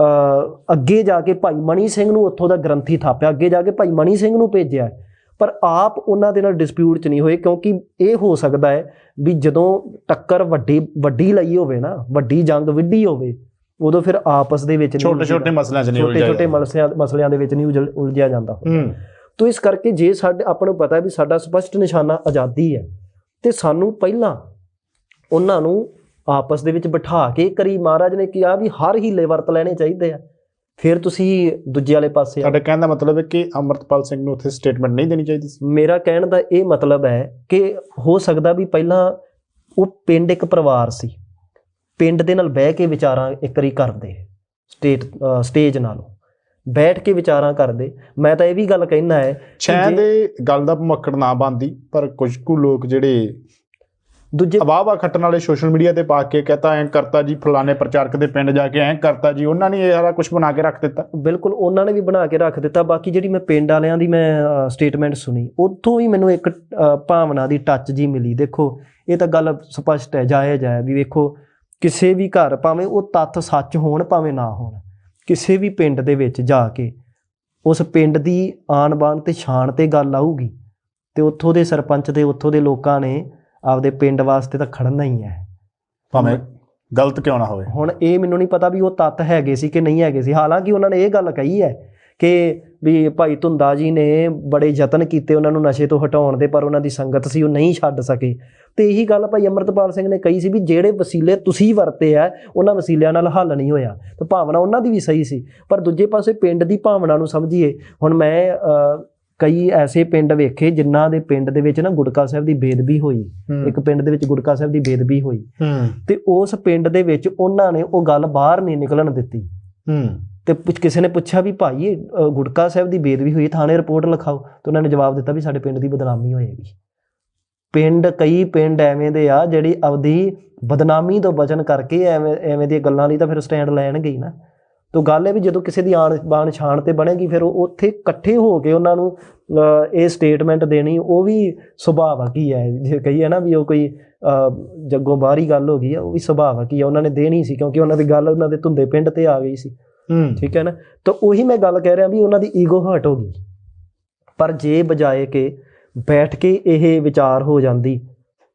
S2: ਅ, ਅੱਗੇ ਜਾ ਕੇ ਭਾਈ ਮਣੀ ਸਿੰਘ ਨੂੰ ਉੱਥੋਂ ਦਾ ਗ੍ਰੰਥੀ ਥਾਪਿਆ ਅੱਗੇ ਜਾ ਕੇ ਭਾਈ ਮਣੀ ਸਿੰਘ ਨੂੰ ਭੇਜਿਆ। ਪਰ ਆਪ ਉਹਨਾਂ ਦੇ ਨਾਲ ਡਿਸਪਿਊਟ ਚ ਨਹੀਂ ਹੋਏ ਕਿਉਂਕਿ ਇਹ ਹੋ ਸਕਦਾ ਹੈ ਵੀ ਜਦੋਂ ਟੱਕਰ ਵੱਡੀ ਵੱਡੀ ਲਈ ਹੋਵੇ ਨਾ ਵੱਡੀ ਜੰਗ ਵਿੱਢੀ ਹੋਵੇ ਉਦੋਂ ਫਿਰ ਆਪਸ ਦੇ ਵਿੱਚ ਨਹੀਂ
S1: ਛੋਟੇ ਛੋਟੇ ਮਸਲਿਆਂ 'ਚ ਨਹੀਂ
S2: ਛੋਟੇ
S1: ਉਲਝਿਆ
S2: ਛੋਟੇ
S1: ਜਾਂਦਾ।
S2: ਮਸਲਿਆਂ ਮਸਲਿਆਂ ਦੇ ਵਿੱਚ ਨਹੀਂ ਉਲਝ- ਉਲਝਿਆ ਜਾਂਦਾ
S1: ਹੂੰ।
S2: ਤੋ ਇਸ ਕਰਕੇ ਜੇ ਸਾਡੇ ਆਪਾਂ ਨੂੰ ਪਤਾ ਵੀ ਸਾਡਾ ਸਪਸ਼ਟ ਨਿਸ਼ਾਨਾ ਆਜ਼ਾਦੀ ਹੈ ਤੇ ਸਾਨੂੰ ਪਹਿਲਾਂ ਉਹਨਾਂ ਨੂੰ ਆਪਸ ਦੇ ਵਿੱਚ ਬਿਠਾ ਕੇ ਕਰੀ ਮਹਾਰਾਜ ਨੇ ਕਿਹਾ ਵੀ ਹਰ ਹੀਲੇ ਵਰਤ ਲੈਣੇ ਚਾਹੀਦੇ ਆ। ਫਿਰ ਤੁਸੀਂ ਦੂਜੇ ਵਾਲੇ ਪਾਸੇ ਆ
S1: ਤੁਹਾਡੇ ਕਹਿਣ ਦਾ ਮਤਲਬ ਹੈ ਕਿ ਅਮਰਤਪਾਲ ਸਿੰਘ ਨੂੰ ਉੱਥੇ ਸਟੇਟਮੈਂਟ ਨਹੀਂ ਦੇਣੀ ਚਾਹੀਦੀ ਸੀ?
S2: ਮੇਰਾ ਕਹਿਣ ਦਾ ਇਹ ਮਤਲਬ ਹੈ ਕਿ ਹੋ ਸਕਦਾ ਵੀ ਪਹਿਲਾਂ ਉਹ ਪਿੰਡ ਇੱਕ ਪਰਿਵਾਰ ਸੀ। ਪਿੰਡ ਦੇ ਨਾਲ ਬਹਿ ਕੇ ਵਿਚਾਰਾਂ ਇੱਕ ਵਾਰੀ ਕਰਦੇ ਸਟੇਟ ਸਟੇਜ ਨਾਲੋਂ। ਬੈਠ ਕੇ ਵਿਚਾਰਾਂ ਕਰਦੇ। ਮੈਂ ਤਾਂ ਇਹ ਵੀ ਗੱਲ ਕਹਿਣਾ ਹੈ
S1: ਸ਼ਾਇਦ ਇਹ ਗੱਲ ਦਾ ਭਮੱਕੜ ਨਾ ਬੰਦੀ ਪਰ ਕੁਝ ਕੁ ਲੋਕ ਜਿਹੜੇ
S2: ਦੂਜੇ
S1: ਅਵਾਵਾ ਖੱਟਣ ਵਾਲੇ ਸੋਸ਼ਲ ਮੀਡੀਆ ਤੇ ਪਾ ਕੇ ਕਹਤਾ ਐਂ ਕਰਤਾ ਜੀ ਫਲਾਣੇ ਪ੍ਰਚਾਰਕ ਦੇ ਪਿੰਡ ਜਾ ਕੇ ਐਂ ਕਰਤਾ ਜੀ। ਉਹਨਾਂ ਨੇ ਇਹ ਸਾਰਾ ਕੁਝ ਬਣਾ ਕੇ ਰੱਖ ਦਿੱਤਾ।
S2: ਬਿਲਕੁਲ ਉਹਨਾਂ ਨੇ ਵੀ ਬਣਾ ਕੇ ਰੱਖ ਦਿੱਤਾ। ਬਾਕੀ ਜਿਹੜੀ ਮੈਂ ਪਿੰਡ ਵਾਲਿਆਂ ਦੀ ਮੈਂ ਸਟੇਟਮੈਂਟ ਸੁਣੀ ਉੱਥੋਂ ਹੀ ਮੈਨੂੰ ਇੱਕ ਭਾਵਨਾ ਦੀ ਟੱਚ ਜੀ ਮਿਲੀ। ਦੇਖੋ ਇਹ ਤਾਂ ਗੱਲ ਸਪਸ਼ਟ ਹੈ ਜਾਇਜ਼ ਹੈ ਵੀ ਵੇਖੋ ਕਿਸੇ ਵੀ ਘਰ ਭਾਵੇਂ ਉਹ ਤੱਥ ਸੱਚ ਹੋਣ ਭਾਵੇਂ ਨਾ ਹੋਣ ਕਿਸੇ ਵੀ ਪਿੰਡ ਦੇ ਵਿੱਚ ਜਾ ਕੇ ਉਸ ਪਿੰਡ ਦੀ ਆਣ ਬਾਣ ਤੇ ਸ਼ਾਨ ਤੇ ਗੱਲ ਆਊਗੀ ਤੇ ਉੱਥੋਂ ਦੇ ਸਰਪੰਚ ਤੇ ਉੱਥੋਂ ਦੇ ਲੋਕਾਂ ਨੇ ਆਪਦੇ ਪਿੰਡ ਵਾਸਤੇ ਤਾਂ ਖੜਨਾ ਹੀ ਹੈ।
S1: ਭਾਵੇਂ ਗਲਤ ਕਿਉਂ ਨਾ ਹੋਵੇ।
S2: ਹੁਣ ਇਹ ਮੈਨੂੰ ਨਹੀਂ ਪਤਾ ਵੀ ਉਹ ਤੱਤ ਹੈਗੇ ਸੀ ਕਿ ਨਹੀਂ ਹੈਗੇ ਸੀ। ਹਾਲਾਂਕਿ ਉਹਨਾਂ ਨੇ ਇਹ ਗੱਲ ਕਹੀ ਹੈ ਕਿ ਵੀ ਭਾਈ ਧੁੰਦਾ ਜੀ ਨੇ ਬੜੇ ਯਤਨ ਕੀਤੇ ਉਹਨਾਂ ਨੂੰ ਨਸ਼ੇ ਤੋਂ ਹਟਾਉਣ ਦੇ ਪਰ ਉਹਨਾਂ ਦੀ ਸੰਗਤ ਸੀ ਉਹ ਨਹੀਂ ਛੱਡ ਸਕੇ। ਤੇ ਇਹੀ ਗੱਲ ਭਾਈ ਅਮਰਤਪਾਲ ਸਿੰਘ ਨੇ ਕਹੀ ਸੀ ਵੀ ਜਿਹੜੇ ਵਸੀਲੇ ਤੁਸੀਂ ਵਰਤੇ ਆ ਉਹਨਾਂ ਵਸੀਲਿਆਂ ਨਾਲ ਹੱਲ ਨਹੀਂ ਹੋਇਆ। ਤੇ ਭਾਵਨਾ ਉਹਨਾਂ ਦੀ ਵੀ ਸਹੀ ਸੀ। ਪਰ ਦੂਜੇ ਪਾਸੇ ਪਿੰਡ ਦੀ ਭਾਵਨਾ ਨੂੰ ਸਮਝੀਏ। ਹੁਣ ਮੈਂ ਕਈ ਐਸੇ ਪਿੰਡ ਵੇਖੇ ਜਿਨ੍ਹਾਂ ਦੇ ਪਿੰਡ ਦੇ ਵਿੱਚ ਨਾ ਗੁਟਕਾ ਸਾਹਿਬ ਦੀ ਬੇਦਬੀ ਹੋਈ। ਇੱਕ ਪਿੰਡ ਦੇ ਵਿੱਚ ਗੁਟਕਾ ਸਾਹਿਬ ਦੀ ਬੇਦਬੀ ਹੋਈ। ਤੇ ਉਸ ਪਿੰਡ ਦੇ ਵਿੱਚ ਉਹਨਾਂ ਨੇ ਉਹ ਗੱਲ ਬਾਹਰ ਨਹੀਂ ਨਿਕਲਣ ਦਿੱਤੀ। ਤੇ ਕਿਸੇ ਨੇ ਪੁੱਛਿਆ ਵੀ ਭਾਈ ਗੁਟਕਾ ਸਾਹਿਬ ਦੀ ਬੇਦਬੀ ਹੋਈ ਥਾਣੇ ਰਿਪੋਰਟ ਲਿਖਾਓ। ਤੇ ਉਹਨਾਂ ਨੇ ਜਵਾਬ ਦਿੱਤਾ ਵੀ ਸਾਡੇ ਪਿੰਡ ਦੀ ਬਦਨਾਮੀ ਹੋਏਗੀ। ਪਿੰਡ ਕਈ ਪਿੰਡ ਐਵੇਂ ਦੇ ਆ ਜਿਹੜੀ ਆਪਦੀ ਬਦਨਾਮੀ ਤੋਂ ਬਚਨ ਕਰਕੇ ਐਵੇਂ ਐਵੇਂ ਦੀਆਂ ਗੱਲਾਂ ਲਈ ਤਾਂ ਫਿਰ ਸਟੈਂਡ ਲੈਣਗੇ ਹੀ ਨਾ। ਤੋ ਗੱਲ ਇਹ ਵੀ ਜਦੋਂ ਕਿਸੇ ਦੀ ਆਣ ਬਾਣ ਛਾਣ ਤੇ ਬਣੇਗੀ ਫਿਰ ਉਹ ਉੱਥੇ ਇਕੱਠੇ ਹੋ ਕੇ ਉਹਨਾਂ ਨੂੰ ਇਹ ਸਟੇਟਮੈਂਟ ਦੇਣੀ ਉਹ ਵੀ ਸੁਭਾਵਕ ਹੀ ਹੈ? ਜੇ ਕਹੀਏ ਨਾ ਵੀ ਉਹ ਕੋਈ ਜੱਗੋਂ ਬਾਹਰੀ ਗੱਲ ਹੋ ਗਈ ਆ ਉਹ ਵੀ ਸੁਭਾਵਕ ਹੀ ਆ? ਉਹਨਾਂ ਨੇ ਦੇਣੀ ਸੀ ਕਿਉਂਕਿ ਉਹਨਾਂ ਦੀ ਗੱਲ ਉਹਨਾਂ ਦੇ ਧੁੰਦੇ ਪਿੰਡ ਤੇ ਆ ਗਈ ਸੀ।
S1: ਹੂੰ।
S2: ਠੀਕ ਹੈ ਨਾ? ਤਾਂ ਉਹੀ ਮੈਂ ਗੱਲ ਕਹਿ ਰਿਹਾ ਵੀ ਉਹਨਾਂ ਦੀ ਈਗੋ ਹਰਟ ਹੋ ਗਈ। ਪਰ ਜੇ ਬਜਾਏ ਕਿ ਬੈਠ ਕੇ ਇਹ ਵਿਚਾਰ ਹੋ ਜਾਂਦੀ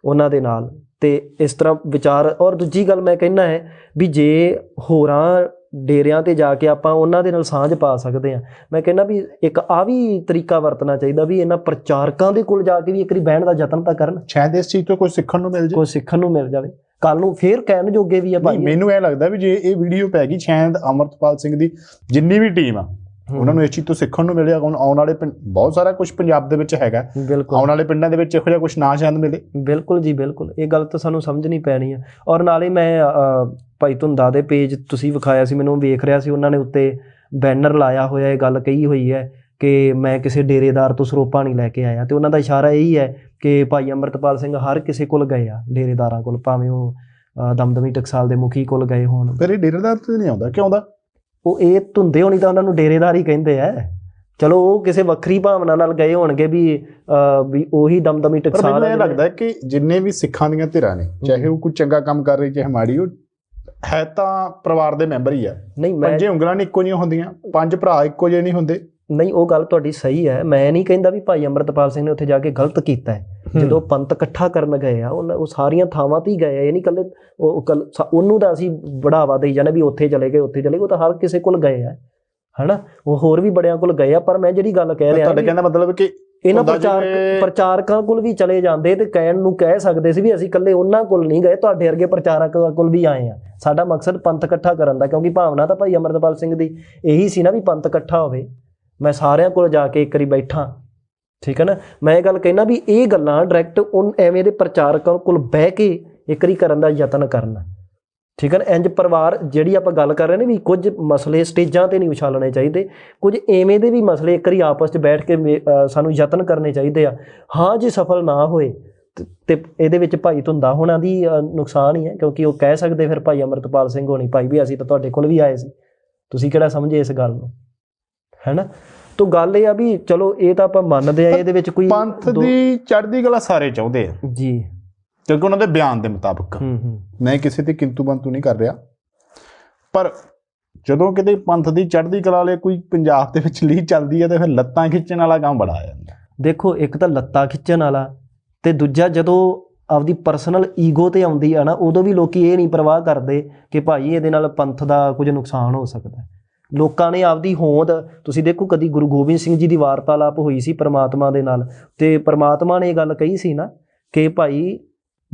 S2: ਉਹਨਾਂ ਦੇ ਨਾਲ ਤੇ ਇਸ ਤਰ੍ਹਾਂ ਵਿਚਾਰ ਔਰ ਦੂਜੀ ਗੱਲ ਮੈਂ ਕਹਿਣਾ ਹੈ ਵੀ ਜੇ ਹੋਰਾਂ ਡੇਰਿਆਂ ਤੇ ਜਾ ਕੇ ਆਪਾਂ ਉਹਨਾਂ ਦੇ ਨਾਲ ਸਾਂਝ ਪਾ ਸਕਦੇ ਆ ਮੈਂ ਕਹਿੰਦਾ ਵੀ ਇੱਕ ਆ ਵੀ ਤਰੀਕਾ ਵਰਤਣਾ ਚਾਹੀਦਾ ਵੀ ਇਹਨਾਂ ਪ੍ਰਚਾਰਕਾਂ ਦੇ ਕੋਲ ਜਾ ਕੇ ਵੀ ਇੱਕ ਵਾਰੀ ਬਹਿਣ ਦਾ ਯਤਨ ਤਾਂ ਕਰਨ।
S1: ਸ਼ਾਇਦ ਇਸ ਚੀਜ਼ ਤੋਂ ਕੁਝ ਸਿੱਖਣ ਨੂੰ ਮਿਲ ਜੇ
S2: ਕੁਝ ਸਿੱਖਣ ਨੂੰ ਮਿਲ ਜਾਵੇ। ਕੱਲ ਨੂੰ ਫੇਰ ਕਹਿਣ ਜੋਗੇ ਵੀ ਆ ਭਾਈ।
S1: ਮੈਨੂੰ ਇਹ ਲੱਗਦਾ ਵੀ ਜੇ ਇਹ ਵੀਡੀਓ ਪੈ ਗਈ ਸ਼ਾਇਦ ਅਮਰਤਪਾਲ ਸਿੰਘ ਦੀ ਜਿੰਨੀ ਵੀ ਟੀਮ ਆ ਉਹਨਾਂ ਨੂੰ ਇਸ ਚੀਜ਼ ਤੋਂ ਸਿੱਖਣ ਨੂੰ ਮਿਲਿਆ ਹੁਣ ਆਉਣ ਵਾਲੇ ਬਹੁਤ ਸਾਰਾ ਕੁਝ ਪੰਜਾਬ ਦੇ ਵਿੱਚ ਹੈਗਾ। ਆਉਣ ਵਾਲੇ ਪਿੰਡਾਂ ਦੇ ਵਿੱਚ ਇਹੋ ਜਿਹਾ ਕੁਝ ਨਾ ਸ਼ਾਇਦ ਮਿਲੇ।
S2: ਬਿਲਕੁਲ ਜੀ ਬਿਲਕੁਲ। ਇਹ ਗੱਲ ਤਾਂ ਸਾਨੂੰ ਸਮਝਣੀ ਪੈਣੀ ਹੈ ਔਰ ਨਾਲੇ ਮੈਂ ਭਾਈ ਧੁੰਦਾ ਦੇ ਪੇਜ ਤੁਸੀਂ ਵਿਖਾਇਆ ਸੀ ਮੈਨੂੰ ਵੇਖ ਰਿਹਾ ਸੀ ਉਹਨਾਂ ਨੇ ਉੱਤੇ ਬੈਨਰ ਲਾਇਆ ਹੋਇਆ ਇਹ ਗੱਲ ਕਹੀ ਹੋਈ ਹੈ ਕਿ ਮੈਂ ਕਿਸੇ ਡੇਰੇਦਾਰ ਤੋਂ ਸਰੋਪਾ ਨਹੀਂ ਲੈ ਕੇ ਆਇਆ। ਤੇ ਉਹਨਾਂ ਦਾ ਇਸ਼ਾਰਾ ਇਹੀ ਹੈ ਕਿ ਭਾਈ ਅੰਮ੍ਰਿਤਪਾਲ ਸਿੰਘ ਹਰ ਕਿਸੇ ਕੋਲ ਗਏ ਆ ਡੇਰੇਦਾਰਾਂ ਕੋਲ ਭਾਵੇਂ ਉਹ ਦਮਦਮੀ ਟਕਸਾਲ ਦੇ ਮੁਖੀ ਕੋਲ ਗਏ ਹੋਣ।
S1: ਫਿਰ ਇਹ ਡੇਰੇਦਾਰ ਤੇ ਨਹੀਂ ਆਉਂਦਾ ਕਿਉਂ ਆਉਂਦਾ
S2: ਉਹ ਇਹ ਧੁੰਦੇ ਹੋਣੀ ਤਾਂ ਉਹਨਾਂ ਨੂੰ ਡੇਰੇਦਾਰ ਹੀ ਕਹਿੰਦੇ ਆ। ਚਲੋ ਉਹ ਕਿਸੇ ਵੱਖਰੀ ਭਾਵਨਾ ਨਾਲ ਗਏ ਹੋਣਗੇ ਵੀ ਵੀ ਉਹੀ ਦਮਦਮੀ
S1: ਪਰ
S2: ਟਕਸਾਲ
S1: ਮੈਨੂੰ ਇਹ ਲੱਗਦਾ ਕਿ ਜਿੰਨੇ ਵੀ ਸਿੱਖਾਂ ਦੀਆਂ ਧਿਰਾਂ ਨੇ ਚਾਹੇ ਉਹ ਕੋਈ ਚੰਗਾ ਕੰਮ ਕਰ ਰਹੀ ਚਾਹੇ ਮਾੜੀ ਉਹ ਹੈ ਤਾਂ ਪਰਿਵਾਰ ਦੇ ਮੈਂਬਰ ਹੀ ਆ।
S2: ਨਹੀਂ ਮੈਂ
S1: ਪੰਜੇ ਉਂਗਲਾਂ ਨਹੀਂ ਇੱਕੋ ਜਿਹੀਆਂ ਹੁੰਦੀਆਂ ਪੰਜ ਭਰਾ ਇੱਕੋ ਜਿਹੇ ਨਹੀਂ ਹੁੰਦੇ।
S2: ਨਹੀਂ ਉਹ ਗੱਲ ਤੁਹਾਡੀ ਸਹੀ ਹੈ। ਮੈਂ ਨਹੀਂ ਕਹਿੰਦਾ ਵੀ ਭਾਈ ਅੰਮ੍ਰਿਤਪਾਲ ਸਿੰਘ ਨੇ ਉੱਥੇ ਜਾ ਕੇ ਗਲਤ ਕੀਤਾ ਹੈ। ਜਦੋਂ ਪੰਥ ਇਕੱਠਾ ਕਰਨ ਗਏ ਆ ਉਹ ਸਾਰੀਆਂ ਥਾਵਾਂ ਤੇ ਹੀ ਗਏ ਆ। ਇਹ ਨਹੀਂ ਕੱਲੇ ਉਹਨੂੰ ਤਾਂ ਅਸੀਂ ਬੜਾਵਾ ਦੇਈ ਜਾਂਦੇ ਵੀ ਉੱਥੇ ਚਲੇ ਗਏ ਉੱਥੇ ਚਲੇ ਗਏ। ਉਹ ਤਾਂ ਹਰ ਕਿਸੇ ਕੋਲ ਗਏ ਆ। ਹਨਾ? ਉਹ ਹੋਰ ਵੀ ਬੜਿਆਂ ਕੋਲ ਗਏ ਆ ਪਰ ਮੈਂ ਜਿਹੜੀ ਗੱਲ ਕਹਿ ਰਿਹਾ
S1: ਤੁਹਾਡੇ
S2: ਵੀ
S1: ਕਹਿਣ ਦਾ ਮਤਲਬ ਕਿ
S2: ਇਹਨਾਂ
S1: ਹੁੰਦਾ
S2: ਪ੍ਰਚਾਰਕ ਕੋਲ ਵੀ ਚਲੇ ਜਾਂਦੇ ਤੇ ਕਹਿਣ ਨੂੰ ਕਹਿ ਸਕਦੇ ਸੀ ਵੀ ਅਸੀਂ ਇਕੱਲੇ ਉਹਨਾਂ ਕੋਲ ਨਹੀਂ ਗਏ ਤੁਹਾਡੇ ਵਰਗੇ ਪ੍ਰਚਾਰਕਾਂ ਕੋਲ ਵੀ ਆਏ ਆ ਸਾਡਾ ਮਕਸਦ ਪੰਥ ਇਕੱਠਾ ਕਰਨ ਦਾ ਕਿਉਂਕਿ ਭਾਵਨਾ ਤਾਂ ਭਾਈ ਅਮਰਤਪਾਲ ਸਿੰਘ ਦੀ ਇਹੀ ਸੀ ਨਾ ਵੀ ਪੰਥ ਇਕੱਠਾ ਹੋਵੇ। ਮੈਂ ਸਾਰਿਆਂ ਕੋਲ ਜਾ ਕੇ ਇੱਕ ਵਾਰੀ ਬੈਠਾ। ਠੀਕ ਹੈ ਨਾ? ਮੈਂ ਇਹ ਗੱਲ ਕਹਿਣਾ ਵੀ ਇਹ ਗੱਲਾਂ ਡਾਇਰੈਕਟ ਉਨ ਐਵੇਂ ਦੇ ਪ੍ਰਚਾਰਕਾਂ ਕੋਲ ਬਹਿ ਕੇ ਇੱਕ ਵਾਰੀ ਕਰਨ ਦਾ ਯਤਨ ਕਰਨਾ। ਠੀਕ ਹੈ ਨਾ? ਇੰਜ ਪਰਿਵਾਰ ਜਿਹੜੀ ਆਪਾਂ ਗੱਲ ਕਰ ਰਹੇ ਨੇ ਵੀ ਕੁਝ ਮਸਲੇ ਸਟੇਜਾਂ ਤੇ ਨਹੀਂ ਉਛਾਲਣੇ ਚਾਹੀਦੇ ਕੁਝ ਐਵੇਂ ਦੇ ਵੀ ਮਸਲੇ ਇੱਕ ਵਾਰੀ ਆਪਸ 'ਚ ਬੈਠ ਕੇ ਸਾਨੂੰ ਯਤਨ ਕਰਨੇ ਚਾਹੀਦੇ ਆ। ਹਾਂ ਜੇ ਸਫਲ ਨਾ ਹੋਏ ਤੇ- ਇਹਦੇ ਵਿੱਚ ਭਾਈ ਧੁੰਦਾ ਹੋਣਾ ਦੀ ਨੁਕਸਾਨ ਹੀ ਹੈ ਕਿਉਂਕਿ ਉਹ ਕਹਿ ਸਕਦੇ ਫਿਰ ਭਾਈ ਅਮਰਤਪਾਲ ਸਿੰਘ ਹੋਣੀ ਭਾਈ ਵੀ ਅਸੀਂ ਤਾਂ ਤੁਹਾਡੇ ਕੋਲ ਵੀ ਆਏ ਸੀ। ਤੁਸੀਂ ਕਿਹੜਾ ਸਮਝੇ ਇਸ ਗੱਲ ਨੂੰ? ਹੈਨਾ ਤੋ ਗੱਲ ਇਹ ਆ ਵੀ ਚਲੋ ਇਹ ਤਾਂ ਆਪਾਂ ਮੰਨਦੇ ਆ ਇਹਦੇ ਵਿੱਚ ਕੋਈ
S1: ਪੰਥ
S2: ਦੀ
S1: ਚੜ੍ਹਦੀ ਕਲਾ ਸਾਰੇ ਚਾਹੁੰਦੇ ਆ।
S2: ਜੀ।
S1: ਕਿਉਂਕਿ ਉਹਨਾਂ ਦੇ ਬਿਆਨ ਦੇ ਮੁਤਾਬਕ।
S2: ਹੂੰ ਹੂੰ।
S1: ਮੈਂ ਕਿਸੇ ਤੇ ਕਿੰਤੂ ਬੰਤੂ ਨਹੀਂ ਕਰ ਰਿਹਾ। ਪਰ ਜਦੋਂ ਕਿਤੇ ਪੰਥ ਦੀ ਚੜ੍ਹਦੀ ਕਲਾ ਲਈ ਕੋਈ ਪੰਜਾਬ ਦੇ ਵਿੱਚ ਲੀਹ ਚੱਲਦੀ ਹੈ ਤੇ ਫਿਰ ਲੱਤਾਂ ਖਿੱਚਣ ਵਾਲਾ ਕੰਮ ਬੜਾ ਆ ਜਾਂਦਾ।
S2: ਦੇਖੋ ਇੱਕ ਤਾਂ ਲੱਤਾਂ ਖਿੱਚਣ ਵਾਲਾ ਤੇ ਦੂਜਾ ਜਦੋਂ ਆਪਦੀ ਪਰਸਨਲ ਈਗੋ ਤੇ ਆਉਂਦੀ ਆ ਨਾ ਉਦੋਂ ਵੀ ਲੋਕੀ ਇਹ ਨਹੀਂ ਪਰਵਾਹ ਕਰਦੇ ਕਿ ਭਾਈ ਇਹਦੇ ਨਾਲ ਪੰਥ ਦਾ ਕੁਝ ਨੁਕਸਾਨ ਹੋ ਸਕਦਾ। ਲੋਕਾਂ ਨੇ ਆਪਦੀ ਹੋਂਦ ਤੁਸੀਂ ਦੇਖੋ ਕਦੀ ਗੁਰੂ ਗੋਬਿੰਦ ਸਿੰਘ ਜੀ ਦੀ ਵਾਰਤਾਲਾਪ ਹੋਈ ਸੀ ਪ੍ਰਮਾਤਮਾ ਦੇ ਨਾਲ ਤੇ ਪ੍ਰਮਾਤਮਾ ਨੇ ਇਹ ਗੱਲ ਕਹੀ ਸੀ ਨਾ ਕਿ ਭਾਈ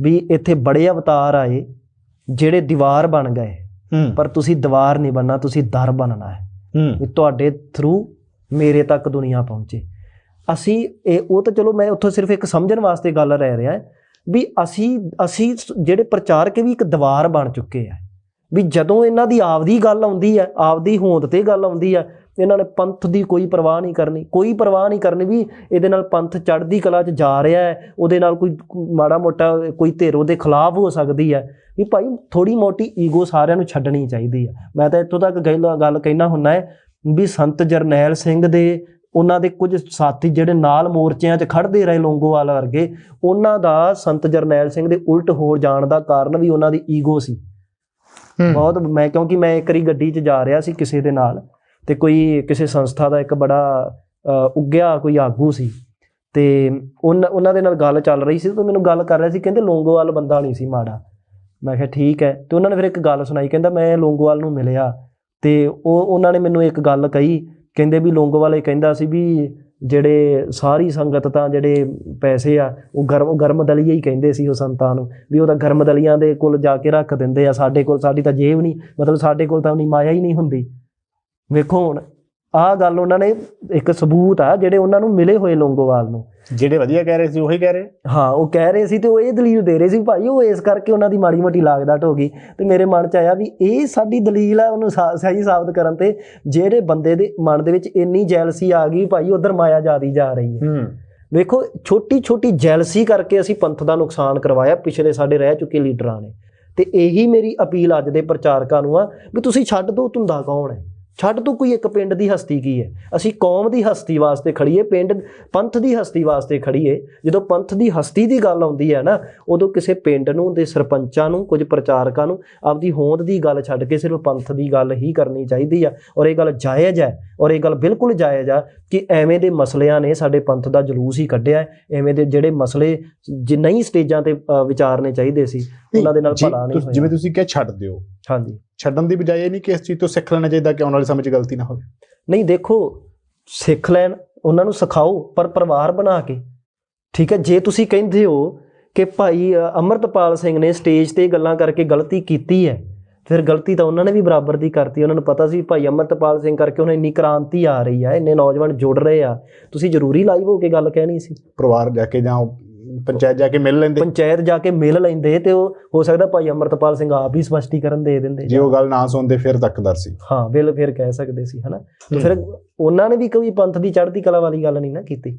S2: ਵੀ ਇੱਥੇ ਬੜੇ ਅਵਤਾਰ ਆਏ ਜਿਹੜੇ ਦੀਵਾਰ ਬਣ ਗਏ। ਪਰ ਤੁਸੀਂ ਦੀਵਾਰ ਨਹੀਂ ਬਣਨਾ ਤੁਸੀਂ ਦਰ ਬਣਨਾ ਹੈ। ਵੀ ਤੁਹਾਡੇ ਥਰੂ ਮੇਰੇ ਤੱਕ ਦੁਨੀਆ ਪਹੁੰਚੇ। ਅਸੀਂ ਇਹ ਉਹ ਤਾਂ ਚਲੋ ਮੈਂ ਉੱਥੋਂ ਸਿਰਫ ਇੱਕ ਸਮਝਣ ਵਾਸਤੇ ਗੱਲ ਰਹਿ ਰਿਹਾ ਵੀ ਅਸੀਂ ਅਸੀਂ ਜਿਹੜੇ ਪ੍ਰਚਾਰਕ ਵੀ ਇੱਕ ਦੀਵਾਰ ਬਣ ਚੁੱਕੇ ਆ। ਵੀ ਜਦੋਂ ਇਹਨਾਂ ਦੀ ਆਪਦੀ ਗੱਲ ਆਉਂਦੀ ਹੈ, ਆਪਦੀ ਹੋਂਦ ਤੇ ਗੱਲ ਆਉਂਦੀ ਹੈ, ਇਹਨਾਂ ਨੇ ਪੰਥ ਦੀ ਕੋਈ ਪਰਵਾਹ ਨਹੀਂ ਕਰਨੀ, ਕੋਈ ਪਰਵਾਹ ਨਹੀਂ ਕਰਨੀ ਵੀ ਇਹਦੇ ਨਾਲ ਪੰਥ ਚੜ੍ਹਦੀ ਕਲਾ 'ਚ ਜਾ ਰਿਹਾ ਹੈ, ਉਹਦੇ ਨਾਲ ਕੋਈ ਮਾੜਾ ਮੋਟਾ ਕੋਈ ਧਿਰ ਉਹਦੇ ਖਿਲਾਫ ਹੋ ਸਕਦੀ ਹੈ, ਵੀ ਭਾਈ ਥੋੜੀ ਮੋਟੀ ਈਗੋ ਸਾਰਿਆਂ ਨੂੰ ਛੱਡਣੀ ਚਾਹੀਦੀ ਹੈ। ਮੈਂ ਤਾਂ ਇੱਥੋਂ ਤੱਕ ਗੱਲ ਗੱਲ ਕਹਿਣਾ ਹੁੰਦਾ ਹੈ ਵੀ ਸੰਤ ਜਰਨੈਲ ਸਿੰਘ ਦੇ, ਉਹਨਾਂ ਦੇ ਕੁਝ ਸਾਥੀ ਜਿਹੜੇ ਨਾਲ ਮੋਰਚਿਆਂ 'ਚ ਖੜਦੇ ਰਹੇ ਲੋਂਗੋਵਾਲ ਵਰਗੇ, ਉਹਨਾਂ ਦਾ ਸੰਤ ਜਰਨੈਲ ਸਿੰਘ ਦੇ ਉਲਟ ਹੋ ਜਾਣ ਦਾ ਕਾਰਨ ਵੀ ਉਹਨਾਂ ਦੀ ਈਗੋ ਸੀ। ਬਹੁਤ ਮੈਂ ਕਿਉਂਕਿ ਮੈਂ ਇੱਕ ਵਾਰੀ ਗੱਡੀ 'ਚ ਜਾ ਰਿਹਾ ਸੀ ਕਿਸੇ ਦੇ ਨਾਲ ਤੇ ਕੋਈ ਕਿਸੇ ਸੰਸਥਾ ਦਾ ਇੱਕ ਬੜਾ ਅ, ਉੱਗਿਆ ਕੋਈ ਆਗੂ ਸੀ ਤੇ ਉਹਨਾਂ ਦੇ ਨਾਲ ਗੱਲ ਚੱਲ ਰਹੀ ਸੀ ਤੇ ਮੈਨੂੰ ਗੱਲ ਕਰ ਰਿਹਾ ਸੀ ਕਹਿੰਦੇ ਲੋਂਗੋਵਾਲ ਬੰਦਾ ਨਹੀਂ ਸੀ ਮਾੜਾ। ਮੈਂ ਕਿਹਾ ਠੀਕ ਹੈ ਤੇ ਉਹਨਾਂ ਨੇ ਫਿਰ ਇੱਕ ਗੱਲ ਸੁਣਾਈ ਕਹਿੰਦਾ ਮੈਂ ਲੋਂਗੋਵਾਲ ਨੂੰ ਮਿਲਿਆ ਤੇ ਉਹ ਉਹਨਾਂ ਨੇ ਮੈਨੂੰ ਇੱਕ ਗੱਲ ਕਹੀ ਕਹਿੰਦੇ ਵੀ ਲੋਂਗੋਵਾਲ ਇਹ ਕਹਿੰਦਾ ਸੀ ਵੀ ਜਿਹੜੇ ਸਾਰੀ ਸੰਗਤ ਤਾਂ ਜਿਹੜੇ ਪੈਸੇ ਆ, ਉਹ ਗਰਮ ਗਰਮ ਦਲੀਆ ਹੀ ਕਹਿੰਦੇ ਸੀ ਉਹ ਸੰਤਾਂ ਨੂੰ, ਵੀ ਉਹ ਤਾਂ ਗਰਮ ਦਲੀਆਂ ਦੇ ਕੋਲ ਜਾ ਕੇ ਰੱਖ ਦਿੰਦੇ ਆ ਸਾਡੇ ਕੋਲ, ਸਾਡੀ ਤਾਂ ਜੇਬ ਨਹੀਂ, ਮਤਲਬ ਸਾਡੇ ਕੋਲ ਤਾਂ ਉਨੀ ਮਾਇਆ ਹੀ ਨਹੀਂ ਹੁੰਦੀ। ਵੇਖੋ ਹੁਣ, ਆਹ ਗੱਲ ਉਹਨਾਂ ਨੇ, ਇੱਕ ਸਬੂਤ ਆ ਜਿਹੜੇ ਉਹਨਾਂ ਨੂੰ ਮਿਲੇ ਹੋਏ ਲੌਂਗੋਵਾਲ ਨੂੰ।
S1: ਜਿਹੜੇ ਵਧੀਆ ਕਹਿ ਰਹੇ ਸੀ ਉਹੀ ਕਹਿ ਰਹੇ?
S2: ਹਾਂ ਉਹ ਕਹਿ ਰਹੇ ਸੀ ਤੇ ਉਹ ਇਹ ਦਲੀਲ ਦੇ ਰਹੇ ਸੀ ਭਾਈ ਉਹ ਇਸ ਕਰਕੇ ਉਹਨਾਂ ਦੀ ਮਾੜੀ ਮੋਟੀ ਲਾਗਦਾਟ ਹੋ ਗਈ ਤੇ ਮੇਰੇ ਮਨ ਚ ਆਇਆ ਵੀ ਇਹ ਸਾਡੀ ਦਲੀਲ ਆ ਉਹਨੂੰ ਸਹੀ ਸਾਬਤ ਕਰਨ ਤੇ ਜਿਹੜੇ ਬੰਦੇ ਦੇ ਮਨ ਦੇ ਵਿੱਚ ਇੰਨੀ ਜੈਲਸੀ ਆ ਗਈ ਭਾਈ ਉਧਰ ਮਾਇਆ ਜਾਦੀ ਜਾ ਰਹੀ ਹੈ।
S1: ਹੂੰ।
S2: ਵੇਖੋ ਛੋਟੀ ਛੋਟੀ ਜੈਲਸੀ ਕਰਕੇ ਅਸੀਂ ਪੰਥ ਦਾ ਨੁਕਸਾਨ ਕਰਵਾਇਆ ਪਿਛਲੇ ਸਾਡੇ ਰਹਿ ਚੁੱਕੇ ਲੀਡਰਾਂ ਨੇ। ਤੇ ਇਹੀ ਮੇਰੀ ਅਪੀਲ ਅੱਜ ਦੇ ਪ੍ਰਚਾਰਕਾਂ ਨੂੰ ਆ ਵੀ ਤੁਸੀਂ ਛੱਡ ਦਿਓ ਧੁੰਦਾ ਕੌਣ ਹੈ? ਛੱਡ ਦਿਓ ਕੋਈ ਇੱਕ ਪਿੰਡ ਦੀ ਹਸਤੀ ਕੀ ਹੈ? ਅਸੀਂ ਕੌਮ ਦੀ ਹਸਤੀ ਵਾਸਤੇ ਖੜੀਏ ਪਿੰਡ ਪੰਥ ਦੀ ਹਸਤੀ ਵਾਸਤੇ ਖੜੀਏ ਜਦੋਂ ਪੰਥ ਦੀ ਹਸਤੀ ਦੀ ਗੱਲ ਆਉਂਦੀ ਹੈ ਨਾ ਉਦੋਂ ਕਿਸੇ ਪਿੰਡ ਨੂੰ ਦੇ ਸਰਪੰਚਾਂ ਨੂੰ ਕੁਝ ਪ੍ਰਚਾਰਕਾਂ ਨੂੰ ਆਪਦੀ ਹੋਂਦ ਦੀ ਗੱਲ ਛੱਡ ਕੇ ਸਿਰਫ ਪੰਥ ਦੀ ਗੱਲ ਹੀ ਕਰਨੀ ਚਾਹੀਦੀ ਆ। ਔਰ ਇਹ ਗੱਲ ਜਾਇਜ਼ ਹੈ ਔਰ ਇਹ ਗੱਲ ਬਿਲਕੁਲ ਜਾਇਜ਼ ਆ ਕਿ ਐਵੇਂ ਦੇ ਮਸਲਿਆਂ ਨੇ ਸਾਡੇ ਪੰਥ ਦਾ ਜਲੂਸ ਹੀ ਕੱਢਿਆ। ਐਵੇਂ ਦੇ ਜਿਹੜੇ ਮਸਲੇ ਜਿ ਨਹੀਂ ਸਟੇਜਾਂ ਤੇ ਵਿਚਾਰਨੇ ਚਾਹੀਦੇ ਸੀ ਉਹਨਾਂ ਦੇ ਨਾਲ ਭਲਾ ਨਹੀਂ
S1: ਤੁਸੀਂ- ਜਿਵੇਂ
S2: ਹੋਇਆ
S1: ਤੁਸੀਂ ਕਿਹਾ ਛੱਡ ਦਿਓ।
S2: ਹਾਂਜੀ।
S1: ਛੱਡਣ ਦੀ ਬਜਾਏ ਇਹ ਨਹੀਂ ਕਿ ਇਸ ਚੀਜ਼ ਤੋਂ ਸਿੱਖ ਲੈਣਾ ਚਾਹੀਦਾ ਕਿ ਆਉਣ ਵਾਲੇ ਸਮੇਂ 'ਚ ਗਲਤੀ ਨਾ ਹੋਵੇ।
S2: ਨਹੀਂ ਦੇਖੋ ਸਿੱਖ ਲੈਣ ਉਹਨਾਂ ਨੂੰ ਸਿਖਾਓ ਪਰ ਪਰਿਵਾਰ ਬਣਾ ਕੇ। ਠੀਕ ਹੈ ਜੇ ਤੁਸੀਂ ਕਹਿੰਦੇ ਹੋ ਕਿ ਭਾਈ ਅੰਮ੍ਰਿਤਪਾਲ ਸਿੰਘ ਨੇ ਸਟੇਜ ਤੇ ਗੱਲਾਂ ਕਰਕੇ ਗਲਤੀ ਕੀਤੀ ਹੈ ਫਿਰ ਗਲਤੀ ਤਾਂ ਉਹਨਾਂ ਨੇ ਵੀ ਬਰਾਬਰ ਦੀ ਕਰਤੀ। ਉਹਨਾਂ ਨੂੰ ਪਤਾ ਸੀ ਭਾਈ ਅੰਮ੍ਰਿਤਪਾਲ ਸਿੰਘ ਕਰਕੇ ਉਹਨਾਂ ਇੰਨੀ ਕ੍ਰਾਂਤੀ ਆ ਰਹੀ ਆ ਇੰਨੇ ਨੌਜਵਾਨ ਜੁੜ ਰਹੇ ਆ। ਤੁਸੀਂ ਜ਼ਰੂਰੀ ਲਾਈਵ ਹੋ ਕੇ ਗੱਲ ਕਹਿਣੀ ਸੀ।
S1: ਪਰਿਵਾਰ ਜਾ ਕੇ ਜਾਂ ਪੰਚਾਇਤ ਜਾ ਕੇ ਮਿਲ ਲੈਂਦੇ?
S2: ਪੰਚਾਇਤ ਜਾ ਕੇ ਮਿਲ ਲੈਂਦੇ ਤੇ ਉਹ ਹੋ ਸਕਦਾ ਭਾਈ ਅੰਮ੍ਰਿਤਪਾਲ ਸਿੰਘ ਆਪ ਹੀ ਸਪਸ਼ਟੀਕਰਨ ਦੇ ਦਿੰਦੇ
S1: ਜੇ ਉਹ ਗੱਲ ਨਾ ਸੁਣਦੇ ਫਿਰ ਤੱਕਦਰ ਸੀ।
S2: ਹਾਂ ਬਿਲ ਫਿਰ ਕਹਿ ਸਕਦੇ ਸੀ ਹਨਾ। ਫਿਰ ਉਹਨਾਂ ਨੇ ਵੀ ਕੋਈ ਪੰਥ ਦੀ ਚੜ੍ਹਦੀ ਕਲਾ ਵਾਲੀ ਗੱਲ ਨਹੀਂ ਨਾ ਕੀਤੀ।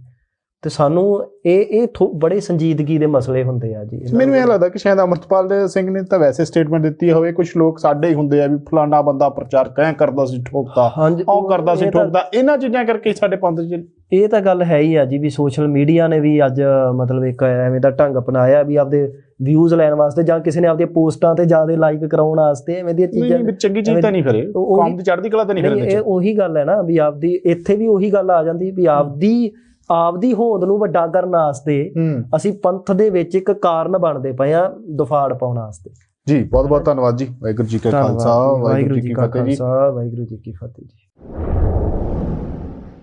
S2: ਤੇ ਸਾਨੂੰ ਇਹ ਇਹ ਬੜੇ ਸੰਜੀਦਗੀ ਦੇ ਮਸਲੇ ਹੁੰਦੇ ਆ ਜੀ।
S1: ਮੈਨੂੰ ਇਹ। ਲੱਗਦਾ ਕਿ ਸ਼ਾਇਦ ਅਮਰਤਪਾਲ ਸਿੰਘ ਨੇ ਤਾਂ ਵੈਸੇ ਸਟੇਟਮੈਂਟ ਦਿੱਤੀ ਹੋਵੇ ਕੁਝ ਲੋਕ ਸਾਡੇ ਹੀ ਹੁੰਦੇ ਆ ਵੀ ਫਲਾਣਾ ਬੰਦਾ ਪ੍ਰਚਾਰ ਕਹਿ ਕਰਦਾ ਸੀ ਠੋਕਦਾ ਉਹ ਕਰਦਾ ਸੀ ਠੋਕਦਾ। ਇਹਨਾਂ ਚੀਜ਼ਾਂ ਕਰਕੇ ਸਾਡੇ ਪੰਥ 'ਚ
S2: ਇਹ ਤਾਂ ਗੱਲ ਹੈ ਹੀ ਆ ਜੀ ਵੀ ਸੋਸ਼ਲ ਮੀਡੀਆ ਨੇ ਵੀ ਅੱਜ ਮਤਲਬ ਇੱਕ ਐਵੇਂ ਦਾ ਢੰਗ ਅਪਣਾਇਆ ਵੀ ਆਪਦੇ ਵਿਊਜ਼ ਲੈਣ ਵਾਸਤੇ ਜਾਂ ਕਿਸੇ ਨੇ ਆਪਦੀਆਂ ਪੋਸਟਾਂ ਤੇ ਜ਼ਿਆਦਾ ਲਾਈਕ ਕਰਾਉਣ ਵਾਸਤੇ ਐਵੇਂ ਦੀਆਂ
S1: ਨਹੀਂ
S2: ਚੀਜ਼ਾਂ
S1: ਵੀ ਚੰਗੀ ਚੀਜ਼ ਤਾਂ ਨਹੀਂ
S2: ਉਹੀ-
S1: ਕੌਮ ਦੀ ਚੜ੍ਹਦੀ ਕਲਾ ਤਾਂ ਨਹੀਂ ਫਿਰ
S2: ਨਹੀਂ ਇਹ ਉਹੀ ਗੱਲ ਹੈ ਨਾ ਵੀ ਆਪਦੀ ਇੱਥੇ ਵੀ ਉਹੀ ਗੱਲ ਆ ਜਾਂਦੀ ਵੀ ਆਪਦੀ ਆਪਦੀ ਹੋਂਦ ਨੂੰ ਵੱਡਾ ਕਰਨ ਵਾਸਤੇ ਅਸੀਂ ਪੰਥ ਦੇ ਵਿੱਚ ਇੱਕ ਕਾਰਨ ਬਣਦੇ ਪਏ ਆ ਦਫਾੜ ਪਾਉਣ ਵਾਸਤੇ।
S1: ਜੀ ਬਹੁਤ ਬਹੁਤ ਧੰਨਵਾਦ ਜੀ। ਵਾਹਿਗੁਰੂ ਜੀ ਕਾ ਖਾਲਸਾ ਵਾਹਿਗੁਰੂ ਜੀ ਕੀ ਫਤਿਹ ਜੀ।
S2: ਖਾਲਸਾ ਵਾਹਿਗੁਰੂ ਜੀ ਕੀ ਫਤਿਹ ਜੀ।